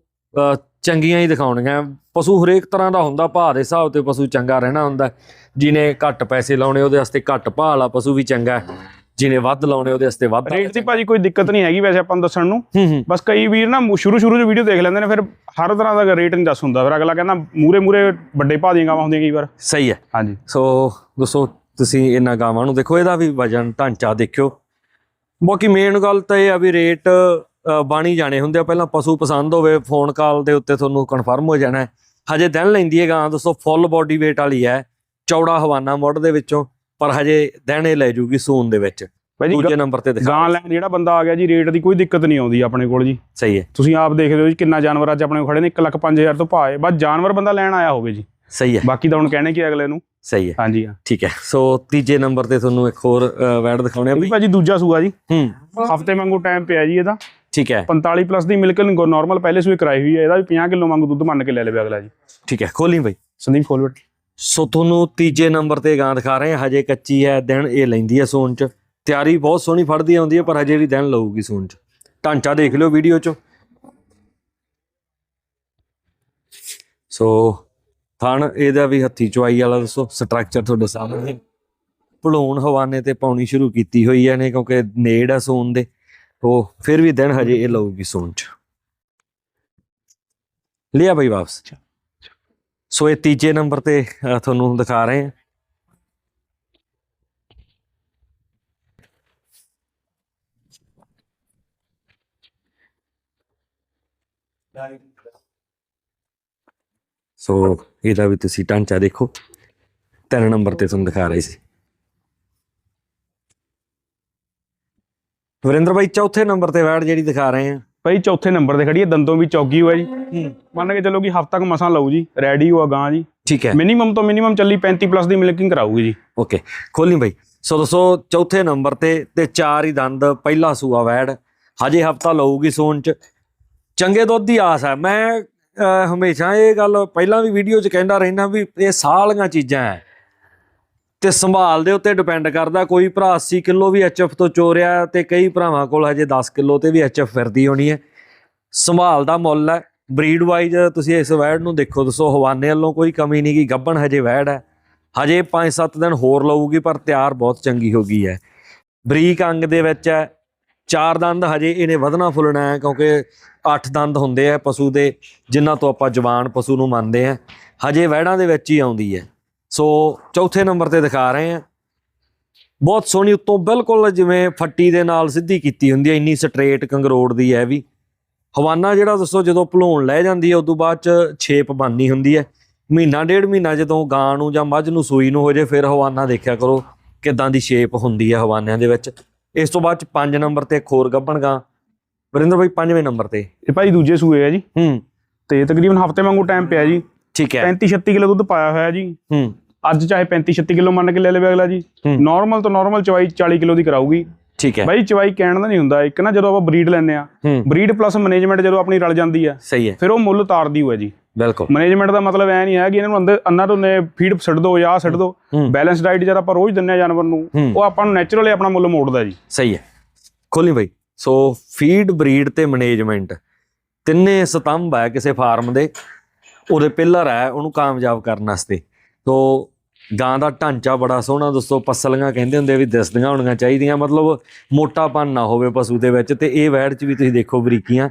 S1: ਚੰਗੀਆਂ ਹੀ ਦਿਖਾਉਣੀਆਂ ਪਸ਼ੂ ਹਰੇਕ ਤਰ੍ਹਾਂ ਦਾ ਹੁੰਦਾ ਭਾਅ ਦੇ ਹਿਸਾਬ ਤੇ ਪਸ਼ੂ ਚੰਗਾ ਰਹਿਣਾ ਹੁੰਦਾ। ਜਿਹਨੇ ਘੱਟ ਪੈਸੇ ਲਾਉਣੇ ਉਹਦੇ ਵਾਸਤੇ ਘੱਟ ਭਾਅ ਵਾਲਾ ਪਸ਼ੂ ਵੀ ਚੰਗਾ ਹੈ। ਜਿਹਨੇ ਵੱਧ ਲਾਉਣੇ ਉਹਦੇ ਵਾਸਤੇ ਵੱਧ
S2: ਰੇਟ ਦੀ ਭਾਜੀ ਕੋਈ ਦਿੱਕਤ ਨਹੀਂ ਹੈਗੀ ਵੈਸੇ ਆਪਾਂ ਨੂੰ ਦੱਸਣ ਨੂੰ। ਬਸ ਕਈ ਵੀਰ ਨਾ ਸ਼ੁਰੂ ਸ਼ੁਰੂ ਚ ਵੀਡੀਓ ਦੇਖ ਲੈਂਦੇ ਨੇ ਫਿਰ ਹਰ ਤਰ੍ਹਾਂ ਦਾ ਰੇਟ ਨਹੀਂ ਦੱਸ ਹੁੰਦਾ। ਫਿਰ ਅਗਲਾ ਕਹਿੰਦਾ ਮੂਰੇ ਮੂਰੇ ਵੱਡੇ ਭਾਅ ਦੀਆਂ ਗਾਵਾਂ ਹੁੰਦੀਆਂ ਕਈ ਵਾਰ।
S1: ਸਹੀ ਹੈ।
S2: ਹਾਂਜੀ।
S1: ਸੋ ਦੋਸਤੋ ਤੁਸੀਂ ਇਹਨਾਂ ਗਾਵਾਂ ਨੂੰ ਦੇਖੋ ਇਹਦਾ ਵੀ ਵਜਨ ਢਾਂਚਾ ਦੇਖਿਓ। ਬਾਕੀ ਮੇਨ ਗੱਲ ਤਾਂ ਇਹ ਆ ਵੀ ਰੇਟ ਬਾਣੀ ਜਾਣੇ ਹੁੰਦੇ ਆ ਪਹਿਲਾਂ ਪਸ਼ੂ ਪਸੰਦ ਹੋਵੇ ਫੋਨ ਕਾਲ ਦੇ ਉੱਤੇ ਤੁਹਾਨੂੰ ਕਨਫਰਮ ਹੋ ਜਾਣਾ। ਹਜੇ ਦਿਨ ਲੈਂਦੀ ਹੈ ਗਾਂ ਦੋਸਤੋ ਫੁੱਲ ਬਾਡੀ weight ਵਾਲੀ ਹੈ ਚੌੜਾ ਹਵਾਨਾ ਮੁੱਢ ਦੇ ਵਿੱਚੋਂ ਪਰ ਹਜੇ ਦਿਨ ਲੈ ਜੂਗੀ ਸੂਨ ਦੇ ਵਿੱਚ।
S2: ਭਾਈ
S1: ਦੂਜੇ ਨੰਬਰ ਤੇ ਦਿਖਾ।
S2: ਗਾਂ ਲੈਣ ਜਿਹੜਾ ਬੰਦਾ ਆ ਗਿਆ ਜੀ ਰੇਟ ਦੀ ਕੋਈ ਦਿੱਕਤ ਨਹੀਂ ਆਉਂਦੀ ਆਪਣੇ ਕੋਲ ਜੀ।
S1: ਸਹੀ ਹੈ।
S2: ਤੁਸੀਂ ਆਪ ਦੇਖ ਰਹੇ ਹੋ ਜੀ ਕਿੰਨਾ ਜਾਨਵਰ ਅੱਜ ਆਪਣੇ ਕੋਲ ਖੜੇ ਨੇ 1 ਲੱਖ 5000 ਤੋਂ ਹੈ। ਬਸ ਜਾਨਵਰ ਬੰਦਾ ਲੈਣ ਆਇਆ ਹੋਵੇ ਜੀ।
S1: ਸਹੀ ਹੈ।
S2: ਬਾਕੀ ਤਾਂ ਹੁਣ ਕਹਿਣੇ ਕੀ ਅਗਲੇ ਨੂੰ।
S1: ਸਹੀ ਹੈ।
S2: ਹਾਂਜੀ ਹਾਂ।
S1: ਠੀਕ ਹੈ। ਸੋ ਤੀਜੇ ਨੰਬਰ ਤੇ ਤੁਹਾਨੂੰ ਇੱਕ ਹੋਰ ਵੈੜ ਦਿਖਾਉਣੇ ਆ ਬਈ।
S2: ਭਾਜੀ ਦੂਜਾ ਸੂਆ ਜੀ।
S1: ਹੂੰ।
S2: ਹਫ਼ਤੇ ਵਾਂਗੂ ਟਾਈਮ ਪਿਆ ਜੀ ਇਹਦਾ।
S1: ਠੀਕ ਹੈ।
S2: 45 ਪਲੱਸ ਦੀ ਮਿਲਕਿੰਗ ਨਾਰਮਲ ਪਹਿਲੇ ਸੂਏ ਕਰਾਈ ਹੋਈ ਹੈ ਇਹਦਾ ਵੀ 50 ਕਿਲੋ ਵਾਂਗੂ ਦੁੱਧ ਮੰਨ ਕੇ ਲੈ ਲਵੇ ਅਗਲਾ ਜੀ।
S1: ਠੀਕ ਹੈ ਖੋਲੀ ਬਈ।
S2: ਸੰਦੀਪ ਖੋਲਵਟ
S1: ਸੋ ਤੁਹਾਨੂੰ ਤੀਜੇ ਨੰਬਰ ਤੇ ਗਾਂ ਦਿਖਾ ਰਹੇ ਹਾਂ ਹਜੇ ਕੱਚੀ ਹੈ ਦਿਨ ਇਹ ਲੈਂਦੀ ਹੈ ਸੂਣ ਚ। ਤਿਆਰੀ ਬਹੁਤ ਸੋਹਣੀ ਫੜਦੀ ਆਉਂਦੀ ਹੈ ਪਰ ਹਜੇ ਵੀ ਦਿਨ ਲਊਗੀ ਸੂਣ ਚ। ਢਾਂਚਾ ਦੇਖ ਲਿਓ ਵੀਡੀਓ ਚ। ਸੋ ਥਣ ਇਹਦਾ ਵੀ ਹੱਥੀ ਚੁਆਈ ਵਾਲਾ ਦੱਸੋ ਸਟਰਕਚਰ ਤੁਹਾਡੇ ਸਾਹਮਣੇ। ਭਲੂਣ ਹਵਾਨੇ ਤੇ ਪਾਉਣੀ ਸ਼ੁਰੂ ਕੀਤੀ ਹੋਈ ਹੈ ਨੇ ਕਿਉਂਕਿ ਨੇੜ ਆ ਸੂਣ ਦੇ। ਉਹ ਫਿਰ ਵੀ ਦਿਨ ਹਜੇ ਇਹ ਲਊਗੀ ਸੂਣ ਚ ਲਿਆ ਬਈ ਵਾਪਸ। ਸੋ ਇਹ ਤੀਜੇ ਨੰਬਰ ਤੇ ਤੁਹਾਨੂੰ ਦਿਖਾ ਰਹੇ ਹਾਂ। ਸੋ ਇਹਦਾ ਵੀ ਤੁਸੀਂ ਢਾਂਚਾ ਦੇਖੋ। ਤਿੰਨ ਨੰਬਰ ਤੇ ਤੁਹਾਨੂੰ ਦਿਖਾ ਰਹੇ ਸੀ। ਵਰਿੰਦਰ ਭਾਈ ਚੌਥੇ ਨੰਬਰ ਤੇ ਵੈੜ ਜਿਹੜੀ ਦਿਖਾ ਰਹੇ ਆ।
S2: ਭਾਈ ਚੌਥੇ ਨੰਬਰ ਤੇ ਖੜੀ ਹੈ ਦੰਦੋਂ ਵੀ ਚੌਗੀ ਹੋਇਆ ਜੀ। ਮੰਨ ਕੇ ਚੱਲੋ ਕਿ ਹਫਤਾ ਕੁ ਮਸਾਂ ਲਊ ਜੀ ਰੈਡੀ ਹੋਆ ਗਾਂ ਜੀ।
S1: ਠੀਕ ਹੈ।
S2: ਮਿਨੀਮਮ ਤੋਂ ਮਿਨੀਮਮ ਚੱਲੀ 35 ਪਲੱਸ ਦੀ ਮਿਲਕਿੰਗ ਕਰਾਊਗੀ ਜੀ।
S1: ਓਕੇ ਖੋਲੀ ਬਾਈ। ਸੋ ਦੱਸੋ ਚੌਥੇ ਨੰਬਰ ਤੇ ਤੇ ਚਾਰ ਹੀ ਦੰਦ ਪਹਿਲਾ ਸੂਆ ਵੈੜ। ਹਜੇ ਹਫਤਾ ਲਊਗੀ ਸੂਣ ਚ। ਚੰਗੇ ਦੁੱਧ ਦੀ ਆਸ ਹੈ। ਮੈਂ ਹਮੇਸ਼ਾ ਇਹ ਗੱਲ ਪਹਿਲਾਂ ਵੀ ਵੀਡੀਓ 'ਚ ਕਹਿੰਦਾ ਰਹਿਣਾ ਵੀ ਇਹ ਸਾਲੀਆਂ ਚੀਜ਼ਾਂ ਹੈ। ਤੇ ਸੰਭਾਲ ਦੇ ਉੱਤੇ ਡਿਪੈਂਡ ਕਰਦਾ। ਕੋਈ ਭਰਾ 80 ਕਿਲੋ ਵੀ ਐਚਐਫ ਤੋਂ ਚੋਰਿਆ ਤੇ ਕਈ ਭਰਾਵਾਂ ਕੋਲ ਹਜੇ 10 ਕਿਲੋ ਤੇ ਵੀ ਐਚਐਫ ਫਿਰਦੀ ਹੋਣੀ ਹੈ। ਸੰਭਾਲ ਦਾ ਮੁੱਲ ਹੈ। ਬਰੀਡ ਵਾਈਜ਼ ਤੁਸੀਂ ਇਸ ਵੈਡ ਨੂੰ ਦੇਖੋ, ਦੱਸੋ, ਹਵਾਨੇ ਵੱਲੋਂ ਕੋਈ ਕਮੀ ਨਹੀਂ ਗੀ ਗੱਬਣ ਹਜੇ ਵੈੜ ਹੈ। ਹਜੇ 5-7 ਦਿਨ ਹੋਰ ਲਊਗੀ, ਪਰ ਤਿਆਰ ਬਹੁਤ ਚੰਗੀ ਹੋ ਗਈ ਹੈ। ਬਰੀਕ ਅੰਗ ਦੇ ਵਿੱਚ ਹੈ। ਚਾਰ ਦੰਦ ਹਜੇ ਇਹਨੇ ਵਧਣਾ ਫੁੱਲਣਾ ਹੈ, ਕਿਉਂਕਿ ਅੱਠ ਦੰਦ ਹੁੰਦੇ ਆ ਪਸ਼ੂ ਦੇ ਜਿਨ੍ਹਾਂ ਤੋਂ ਆਪਾਂ ਜਵਾਨ ਪਸ਼ੂ ਨੂੰ ਮੰਨਦੇ ਆ ਹਜੇ ਵਹਿੜਾਂ ਦੇ ਵਿੱਚ ਹੀ ਆਉਂਦੀ ਹੈ। ਸੋ ਚੌਥੇ ਨੰਬਰ ਤੇ ਦਿਖਾ ਰਹੇ ਆ ਬਹੁਤ ਸੋਹਣੀ ਉੱਤੋਂ ਬਿਲਕੁਲ ਜਿਵੇਂ ਫੱਟੀ ਦੇ ਨਾਲ ਸਿੱਧੀ ਕੀਤੀ ਹੁੰਦੀ ਹੈ ਇੰਨੀ ਸਟ੍ਰੇਟ ਕੰਗਰੋੜ ਦੀ ਹੈ ਵੀ। ਹਵਾਨਾ ਜਿਹੜਾ ਦੱਸੋ ਜਦੋਂ ਭਲੋਣ ਲੈ ਜਾਂਦੀ ਹੈ ਉਦੋਂ ਬਾਅਦ ਚ ਛੇਪ ਬਣਨੀ ਹੁੰਦੀ ਹੈ। ਮਹੀਨਾ ਡੇਢ ਮਹੀਨਾ ਜਦੋਂ ਗਾਂ ਨੂੰ ਜਾਂ ਮੱਝ ਨੂੰ ਸੂਈ ਨੂੰ ਹੋ ਜੇ ਫਿਰ ਹਵਾਨਾ ਦੇਖਿਆ ਕਰੋ ਕਿਦਾਂ ਦੀ ਸ਼ੇਪ ਹੁੰਦੀ ਹੈ ਹਵਾਨਿਆਂ ਦੇ ਵਿੱਚ। ਇਸ ਤੋਂ ਬਾਅਦ ਚ 5 ਨੰਬਰ ਤੇ ਹੋਰ ਗੱਭਣ ਗਾਂ। ਵਰਿੰਦਰ ਭਾਈ ਪੰਜਵੇਂ ਨੰਬਰ ਤੇ।
S2: ਇਹ ਭਾਈ ਦੂਜੇ ਸੂਏ ਹੈ ਜੀ।
S1: ਹੂੰ।
S2: ਤੇ ਤਕਰੀਬਨ ਹਫ਼ਤੇ ਵਾਂਗੂ ਟਾਈਮ ਪਿਆ ਜੀ।
S1: ਠੀਕ ਹੈ।
S2: 35 36 ਕਿਲੋ ਦੁੱਧ ਪਾਇਆ ਹੋਇਆ ਜੀ।
S1: ਹੂੰ।
S2: ਅੱਜ ਚਾਹੇ 35 36 ਕਿਲੋ ਮੰਨ ਕੇ ਲੈ ਲਵੇ ਅਗਲਾ ਜੀ। ਨਾਰਮਲ ਤੋਂ ਨਾਰਮਲ ਚਵਾਈ 40 ਕਿਲੋ ਦੀ ਕਰਾਊਗੀ।
S1: ਠੀਕ ਹੈ।
S2: ਭਾਈ ਚਵਾਈ ਕਹਿਣ ਦਾ ਨਹੀਂ ਹੁੰਦਾ। ਇੱਕ ਨਾ ਜਦੋਂ ਆਪਾਂ ਬਰੀਡ ਲੈਂਦੇ ਆ ਬਰੀਡ ਪਲੱਸ ਮੈਨੇਜਮੈਂਟ ਜਦੋਂ ਆਪਣੀ ਰਲ ਜਾਂਦੀ ਆ
S1: ਸਹੀ ਹੈ।
S2: ਫਿਰ ਉਹ ਮੁੱਲ ਤਾਰਦੀ ਹੋਇਆ ਜੀ।
S1: ਬਿਲਕੁਲ।
S2: ਮੈਨੇਜਮੈਂਟ ਦਾ ਮਤਲਬ ਐ ਨਹੀਂ ਹੈ ਕਿ ਇਹਨਾਂ ਨੂੰ ਅੰਦਰ ਅੰਨਾ ਤੋਂ ਨੇ ਫੀਡ ਛੱਡ ਦੋ ਜਾਂ ਛੱਡ ਦੋ। ਬੈਲੈਂਸ ਡਾਈਟ ਜਦ ਆਪਾਂ ਰੋਜ਼ ਦਿੰਨੇ ਆ ਜਾਨਵਰ ਨੂੰ। ਉਹ ਆਪਾਂ ਨੂੰ ਨੈਚੁਰਲੀ ਆਪਣਾ ਮੁੱਲ ਮੋੜਦਾ ਜੀ।
S1: ਸਹੀ ਹੈ। ਖੋਲੀ ਬਈ। ਸੋ ਫੀਡ ਬਰੀਡ ਤੇ ਮੈਨੇਜਮੈਂਟ ਤਿੰਨੇ ਸਤੰਭ ਹੈ ਕਿਸੇ ਫਾਰਮ ਦੇ। ਉਹਦੇ ਪਿੱਲਰ ਹੈ ਉਹਨੂੰ ਕਾਮਯਾਬ ਕਰਨ ਵਾਸਤੇ। ਸੋ ਗਾਂ ਦਾ ਢਾਂਚਾ ਬੜਾ ਸੋਹਣਾ ਦੋਸਤੋ ਪਸਲੀਆਂ ਕਹਿੰਦੇ ਹੁੰਦੇ ਵੀ ਦਿਸਦੀਆਂ ਹੋਣੀਆਂ ਚਾਹੀਦੀਆਂ ਮਤਲਬ ਮੋਟਾਪਨ ਨਾ ਹੋਵੇ ਪਸ਼ੂ ਦੇ ਵਿੱਚ ਤੇ ਇਹ ਵੈੜ 'ਚ ਵੀ ਤੁਸੀਂ ਦੇਖੋ ਬਰੀਕੀਆਂ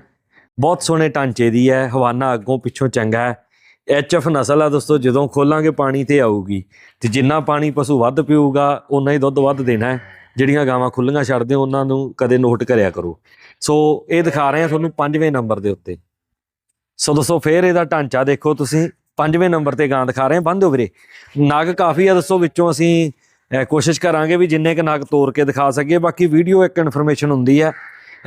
S1: ਬਹੁਤ ਸੋਹਣੇ ਢਾਂਚੇ ਦੀ ਹੈ ਹਵਾਨਾ ਅੱਗੋਂ ਪਿੱਛੋਂ ਚੰਗਾ ਹੈ। ਐਚਐਫ ਨਸਲ ਆ ਦੋਸਤੋ ਜਦੋਂ ਖੋਲਾਂਗੇ ਪਾਣੀ ਤੇ ਆਊਗੀ ਤੇ ਜਿੰਨਾ ਪਾਣੀ ਪਸ਼ੂ ਵੱਧ ਪੀਊਗਾ ਉਨਾ ਹੀ ਦੁੱਧ ਵੱਧ ਦੇਣਾ ਹੈ ਜਿਹੜੀਆਂ ਗਾਵਾਂ ਖੁੱਲੀਆਂ ਛੱਡਦੇ ਹੋ, ਉਹਨਾਂ ਨੂੰ ਕਦੇ ਨੋਟ ਕਰਿਆ ਕਰੋ। ਸੋ ਇਹ ਦਿਖਾ ਰਹੇ ਆ ਤੁਹਾਨੂੰ ਪੰਜਵੇਂ ਨੰਬਰ ਦੇ ਉੱਤੇ। ਸੋ ਦੋਸਤੋ ਫੇਰ ਇਹਦਾ ਢਾਂਚਾ ਦੇਖੋ ਤੁਸੀਂ ਪੰਜਵੇਂ ਨੰਬਰ ਤੇ ਗਾਂ ਦਿਖਾ ਰਹੇ ਆ ਬੰਦ ਵੀਰੇ। ਨਗ ਕਾਫੀ ਆ ਦੱਸੋ ਵਿੱਚੋਂ ਅਸੀਂ ਕੋਸ਼ਿਸ਼ ਕਰਾਂਗੇ ਵੀ ਜਿੰਨੇ ਕ ਨਗ ਤੋੜ ਕੇ ਦਿਖਾ ਸਕੀਏ। ਬਾਕੀ ਵੀਡੀਓ ਇੱਕ ਇਨਫੋਰਮੇਸ਼ਨ ਹੁੰਦੀ ਹੈ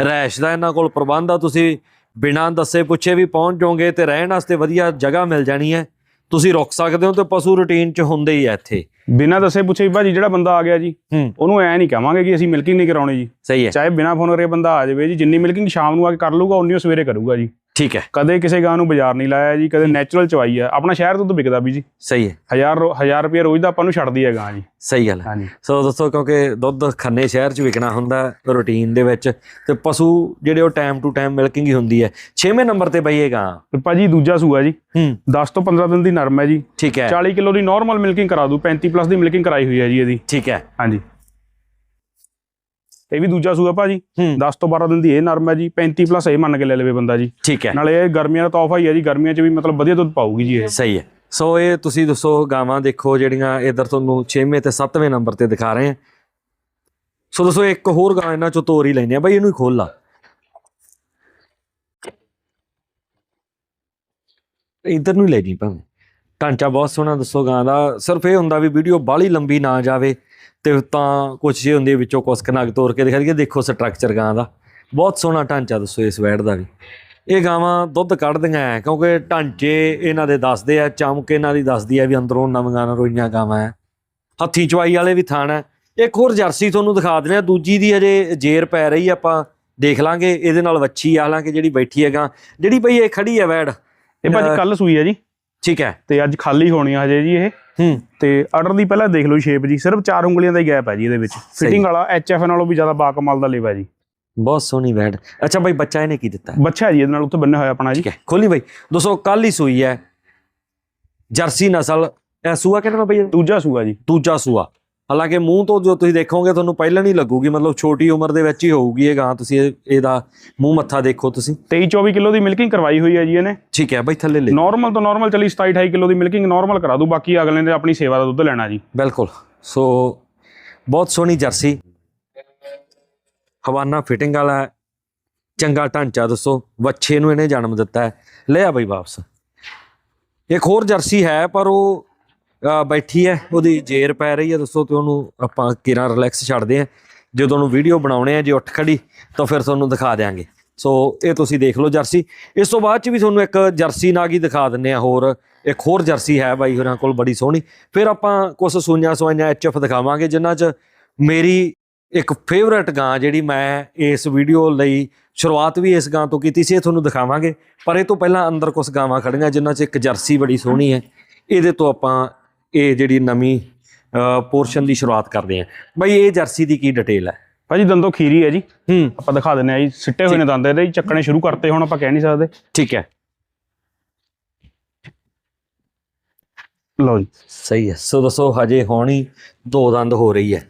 S1: ਰੈਸ਼ ਦਾ ਇਹਨਾਂ ਕੋਲ ਪ੍ਰਬੰਧ ਆ। ਤੁਸੀਂ ਬਿਨਾਂ ਦੱਸੇ ਪੁੱਛੇ ਵੀ ਪਹੁੰਚ ਜਾਓਗੇ ਤੇ ਰਹਿਣ ਵਾਸਤੇ ਵਧੀਆ ਜਗ੍ਹਾ ਮਿਲ ਜਾਣੀ ਹੈ ਤੁਸੀਂ ਰੁਕ ਸਕਦੇ ਹੋ ਤੇ ਪਸ਼ੂ ਰੂਟੀਨ 'ਚ ਹੁੰਦੇ ਹੀ ਆ ਇੱਥੇ।
S2: ਬਿਨਾਂ ਦੱਸੇ ਪੁੱਛੇ ਭਾਜੀ ਜਿਹੜਾ ਬੰਦਾ ਆ ਗਿਆ ਜੀ
S1: ਹੂੰ।
S2: ਉਹਨੂੰ ਐ ਨਹੀਂ ਕਹਾਂਗੇ ਕਿ ਅਸੀਂ ਮਿਲਕਿੰਗ ਨਹੀਂ ਕਰਾਉਣੀ ਜੀ।
S1: ਸਹੀ ਹੈ।
S2: ਚਾਹੇ ਬਿਨਾਂ ਫੋਨ ਕਰੇ ਬੰਦਾ ਆ ਜਾਵੇ ਜੀ ਜਿੰਨੀ ਮਿਲਕਿੰਗ ਸ਼ਾਮ ਨੂੰ ਆ ਕੇ ਕਰ ਲੂਗਾ ਉਨੀ ਉਹ ਸਵੇਰੇ ਕਰੂਗਾ ਜੀ।
S1: ਠੀਕ ਹੈ।
S2: ਕਦੇ ਕਿਸੇ ਗਾਂ ਨੂੰ ਬਾਜ਼ਾਰ ਨਹੀਂ ਲਾਇਆ ਜੀ ਕਦੇ ਨੈਚੁਰਲ ਚਵਾਈ ਆ। ਆਪਣਾ ਸ਼ਹਿਰ ਦੁੱਧ ਵਿਕਦਾ ਵੀ ਜੀ।
S1: ਸਹੀ ਹੈ।
S2: ਹਜ਼ਾਰ ਰੋ- ਹਜ਼ਾਰ ਰੁਪਏ ਰੋਜ਼ ਦਾ ਆਪਾਂ ਨੂੰ ਛੱਡਦੀ ਹੈ ਗਾਂ ਜੀ।
S1: ਸਹੀ ਗੱਲ ਹੈ। ਸੋ ਦੋਸਤੋ ਕਿਉਂਕਿ ਦੁੱਧ ਖੰਨੇ ਸ਼ਹਿਰ 'ਚ ਵਿਕਣਾ ਹੁੰਦਾ ਰੂਟੀਨ ਦੇ ਵਿੱਚ ਤੇ ਪਸ਼ੂ ਜਿਹੜੇ ਉਹ ਟਾਈਮ ਟੂ ਟਾਈਮ ਮਿਲਕਿੰਗ ਹੀ ਹੁੰਦੀ ਹੈ। 6ਵੇਂ ਨੰਬਰ ਤੇ ਬਈ ਇਹ ਗਾਂ।
S2: ਤੇ ਭਾਜੀ ਦੂਜਾ ਸੂਆ ਜੀ।
S1: ਹੂੰ।
S2: 10 ਤੋਂ 15 ਦਿਨ ਦੀ ਨਰਮ ਹੈ ਜੀ।
S1: ਠੀਕ ਹੈ।
S2: 40 ਕਿਲੋ ਦੀ ਨਾਰਮਲ ਮਿਲਕਿੰਗ ਕਰਾ ਦੂ 35 ਪਲੱਸ ਦੀ ਮਿਲਕਿੰਗ ਕਰਾਈ ਹੋਈ ਹੈ ਜੀ ਇਹਦੀ।
S1: ਠੀਕ ਹੈ।
S2: ਹਾਂਜੀ। ਇਹ ਵੀ ਦੂਜਾ ਸੂਆ ਭਾਜੀ।
S1: ਹੂੰ।
S2: 10 ਤੋਂ 12 ਦਿਨ ਦੀ ਇਹ ਨਰਮ ਹੈ ਜੀ 35 ਪਲੱਸ ਇਹ ਮੰਨ ਕੇ ਲੈ ਲਵੇ ਬੰਦਾ ਜੀ।
S1: ਠੀਕ ਹੈ।
S2: ਨਾਲੇ ਇਹ ਗਰਮੀਆਂ ਦਾ ਤੋਹਫਾ ਹੀ ਹੈ ਜੀ ਗਰਮੀਆਂ 'ਚ ਵੀ ਮਤਲਬ ਵਧੀਆ ਦੁੱਧ ਪਾਊਗੀ ਜੀ ਇਹ।
S1: ਸਹੀ ਹੈ। ਸੋ ਇਹ ਤੁਸੀਂ ਦੱਸੋ ਗਾਵਾਂ ਦੇਖੋ ਜਿਹੜੀਆਂ ਇਧਰ ਤੁਹਾਨੂੰ 6ਵੇਂ ਤੇ 7ਵੇਂ ਨੰਬਰ ਤੇ ਦਿਖਾ ਰਹੇ ਹਾਂ ਸੋ ਦੱਸੋ ਇੱਕ ਹੋਰ ਗਾਂ ਇਹਨਾਂ ਚੋਂ ਤੋਰ ਹੀ ਲੈਨੇ ਆ। ਬਈ ਇਹਨੂੰ ਹੀ ਖੋਲ ਲਾ। ਇਧਰ ਨੂੰ ਲੈ ਜੀ ਭਾਵੇਂ। ਢਾਂਚਾ ਬਹੁਤ ਸੋਹਣਾ ਦੱਸੋ ਗਾਂ ਦਾ। ਸਿਰਫ ਇਹ ਹੁੰਦਾ ਵੀ ਵੀਡੀਓ ਬਾਹਲੀ ਲੰਬੀ ਨਾ ਜਾਵੇ। ਤੇ ਤਾਂ ਕੁਛ ਇਹ ਹੁੰਦੀ ਹੈ ਵਿੱਚੋਂ ਕੁਸਕ ਨਗ ਤੋਰ ਕੇ ਦਿਖਾ ਦਈਏ। ਦੇਖੋ ਸਟਰਕਚਰ ਗਾਂ ਦਾ। ਬਹੁਤ ਸੋਹਣਾ ਢਾਂਚਾ ਦੱਸੋ ਇਸ ਵੈੜ ਦਾ ਵੀ। ਇਹ ਗਾਵਾਂ ਦੁੱਧ ਕੱਢਦੀਆਂ ਐ ਕਿਉਂਕਿ ਢਾਂਚੇ ਇਹਨਾਂ ਦੇ ਦੱਸਦੇ ਆ ਚਮਕ ਇਹਨਾਂ ਦੀ ਦੱਸਦੀ ਆ ਵੀ ਅੰਦਰੋਂ ਨਵੀਆਂ ਨਰੋਈਆਂ ਗਾਵਾਂ ਐ। ਹੱਥੀ ਚਵਾਈ ਵਾਲੇ ਵੀ ਥਾਣ ਐ। ਇੱਕ ਹੋਰ ਜਰਸੀ ਤੁਹਾਨੂੰ ਦਿਖਾ ਦਿੰਦੇ ਆ ਦੂਜੀ ਦੀ ਅਜੇ ਜੇਰ ਪੈ ਰਹੀ ਆ, ਆਪਾਂ ਦੇਖ ਲਾਂਗੇ। ਇਹਦੇ ਨਾਲ ਵੱਛੀ ਆ ਲਾਂਗੇ ਜਿਹੜੀ ਬੈਠੀ ਹੈਗਾ ਜਿਹੜੀ ਬਈ ਇਹ ਖੜੀ ਹੈ ਵੈੜ।
S2: ਇਹ ਭਾਜੀ ਕੱਲ ਸੂਈ ਹੈ ਜੀ।
S1: ਠੀਕ ਹੈ।
S2: ਤੇ ਅੱਜ ਖਾਲੀ ਹੋਣੀ ਆ ਹਜੇ ਜੀ ਇਹ।
S1: ਹੂੰ।
S2: ਤੇ ਆਰਡਰ ਦੀ ਪਹਿਲਾਂ ਦੇਖ ਲਓ ਸ਼ੇਪ ਜੀ ਸਿਰਫ ਚਾਰ ਉਂਗਲੀਆਂ ਦਾ ਹੀ ਗੈਪ ਹੈ ਜੀ ਇਹਦੇ ਵਿੱਚ। ਫਿਟਿੰਗ ਵਾਲਾ ਐਚਐਫ ਨਾਲੋਂ ਵੀ ਜ਼ਿਆਦਾ ਬਾਕਮਾਲ ਦਾ ਲੇਵਾ ਜੀ।
S1: ਬਹੁਤ ਸੋਹਣੀ ਵੈੜ ਅੱਛਾ ਬਈ ਬੱਚਾ ਇਹਨੇ ਕੀ ਦਿੱਤਾ?
S2: ਬੱਚਾ ਜੀ ਇਹਦੇ ਨਾਲ ਉੱਤੇ ਬੰਨਿਆ ਹੋਇਆ ਆਪਣਾ ਜੀ।
S1: ਠੀਕ ਹੈ ਖੋਲੀ ਬਈ। ਦੋਸਤੋ ਕੱਲ ਹੀ ਸੂਈ ਹੈ। ਜਰਸੀ ਨਸਲ। ਇਹ ਸੂਆ ਕਿਹਨਾਂ ਬਈ?
S2: ਦੂਜਾ ਸੂਆ ਜੀ।
S1: ਦੂਜਾ ਸੂਆ। ਹਾਲਾਂਕਿ ਮੂੰਹ ਤੋਂ ਜੋ ਤੁਸੀਂ ਦੇਖੋਗੇ ਤੁਹਾਨੂੰ ਪਹਿਲਾਂ ਨਹੀਂ ਲੱਗੂਗੀ ਮਤਲਬ ਛੋਟੀ ਉਮਰ ਦੇ ਵਿੱਚ ਹੀ ਹੋਊਗੀ ਇਹ ਗਾਂ ਤੁਸੀਂ ਇਹ- ਇਹਦਾ ਮੂੰਹ ਮੱਥਾ ਦੇਖੋ ਤੁਸੀਂ।
S2: 23 24 ਕਿਲੋ ਦੀ ਮਿਲਕਿੰਗ ਕਰਵਾਈ ਹੋਈ ਹੈ ਜੀ ਇਹਨੇ।
S1: ਠੀਕ ਹੈ ਬਈ ਥੱਲੇ ਲੈ
S2: ਨਾਰਮਲ ਤੋਂ ਨਾਰਮਲ ਚਲੀ 27 28 ਕਿਲੋ ਦੀ ਮਿਲਕਿੰਗ ਨਾਰਮਲ ਕਰਾ ਦੂ ਬਾਕੀ ਅਗਲੇ ਨੇ ਆਪਣੀ ਸੇਵਾ ਦਾ ਦੁੱਧ ਲੈਣਾ ਜੀ।
S1: ਬਿਲਕੁਲ। ਸੋ ਬਹੁਤ ਸੋਹਣੀ ਜਰਸੀ। ਹਵਾਨਾ ਫਿਟਿੰਗ ਵਾਲਾ। ਚੰਗਾ ਢਾਂਚਾ ਦੱਸੋ ਵੱਛੇ ਨੂੰ ਇਹਨੇ ਜਨਮ ਦਿੱਤਾ ਹੈ। ਲੈ ਆ ਬਈ ਵਾਪਸ। ਇੱਕ ਹੋਰ ਜਰਸੀ ਹੈ ਪਰ ਉਹ ਬੈਠੀ ਹੈ, ਉਹਦੀ ਜੇਰ ਪੈ ਰਹੀ ਹੈ, ਦੱਸੋ ਤੇ ਉਹਨੂੰ ਆਪਾਂ ਕਿਰਾਂ ਰਿਲੈਕਸ ਛੱਡਦੇ ਆ ਜਦੋਂ ਉਹਨੂੰ ਵੀਡੀਓ ਬਣਾਉਣੇ ਆ, ਜੇ ਉੱਠ ਖੜੀ, ਤਾਂ ਫਿਰ ਤੁਹਾਨੂੰ ਦਿਖਾ ਦੇਾਂਗੇ ਸੋ ਇਹ ਤੁਸੀਂ ਦੇਖ ਲਓ ਜਰਸੀ। ਇਸ ਤੋਂ ਬਾਅਦ ਚ ਵੀ ਤੁਹਾਨੂੰ ਇੱਕ ਜਰਸੀ ਨਾਗੀ ਦਿਖਾ ਦਿੰਨੇ ਆ ਹੋਰ। ਇੱਕ ਹੋਰ ਜਰਸੀ ਹੈ ਬਾਈ ਹੋਰਾਂ ਕੋਲ, ਬੜੀ ਸੋਹਣੀ। ਫਿਰ ਆਪਾਂ ਕੁਝ ਸੂਈਆਂ ਸਵਾਈਆਂ ਐਚਐਫ ਦਿਖਾਵਾਂਗੇ, ਜਿਨ੍ਹਾਂ 'ਚ ਮੇਰੀ ਇੱਕ ਫੇਵਰਟ ਗਾਂ ਜਿਹੜੀ ਮੈਂ ਇਸ ਵੀਡੀਓ ਲਈ ਸ਼ੁਰੂਆਤ ਵੀ ਇਸ ਗਾਂ ਤੋਂ ਕੀਤੀ ਸੀ, ਇਹ ਤੁਹਾਨੂੰ ਦਿਖਾਵਾਂਗੇ। ਪਰ ਇਹ ਤੋਂ ਪਹਿਲਾਂ ਅੰਦਰ ਕੁਝ ਗਾਵਾਂ ਖੜੀਆਂ, ਜਿਨ੍ਹਾਂ 'ਚ ਇੱਕ ਜਰਸੀ ਬੜੀ ਸੋਹਣੀ ਹੈ। ਇਹਦੇ ਤੋਂ ਆਪਾਂ ਇਹ ਜਿਹੜੀ ਨਵੀਂ ਪੋਰਸ਼ਨ ਦੀ ਸ਼ੁਰੂਆਤ ਕਰਦੇ ਹਾਂ ਬਈ ਇਹ ਜਰਸੀ ਦੀ ਕੀ ਡਿਟੇਲ ਹੈ?
S2: ਭਾਜੀ ਦੰਦੋ ਖੀਰੀ ਹੈ ਜੀ।
S1: ਹੂੰ।
S2: ਆਪਾਂ ਦਿਖਾ ਦਿੰਨੇ ਆ ਜੀ। ਸਿੱਟੇ ਹੋਏ ਨੇ ਦੰਦ ਇਹਦੇ। ਚੱਕਣੇ ਸ਼ੁਰੂ ਕਰਤੇ ਹੁਣ ਆਪਾਂ ਕਹਿ ਨਹੀਂ ਸਕਦੇ।
S1: ਠੀਕ ਹੈ।
S2: ਲਓ ਜੀ।
S1: ਸਹੀ ਹੈ। ਸੋ ਦੱਸੋ ਹਜੇ ਹੋਣੀ ਦੋ ਦੰਦ ਹੋ ਰਹੀ ਹੈ।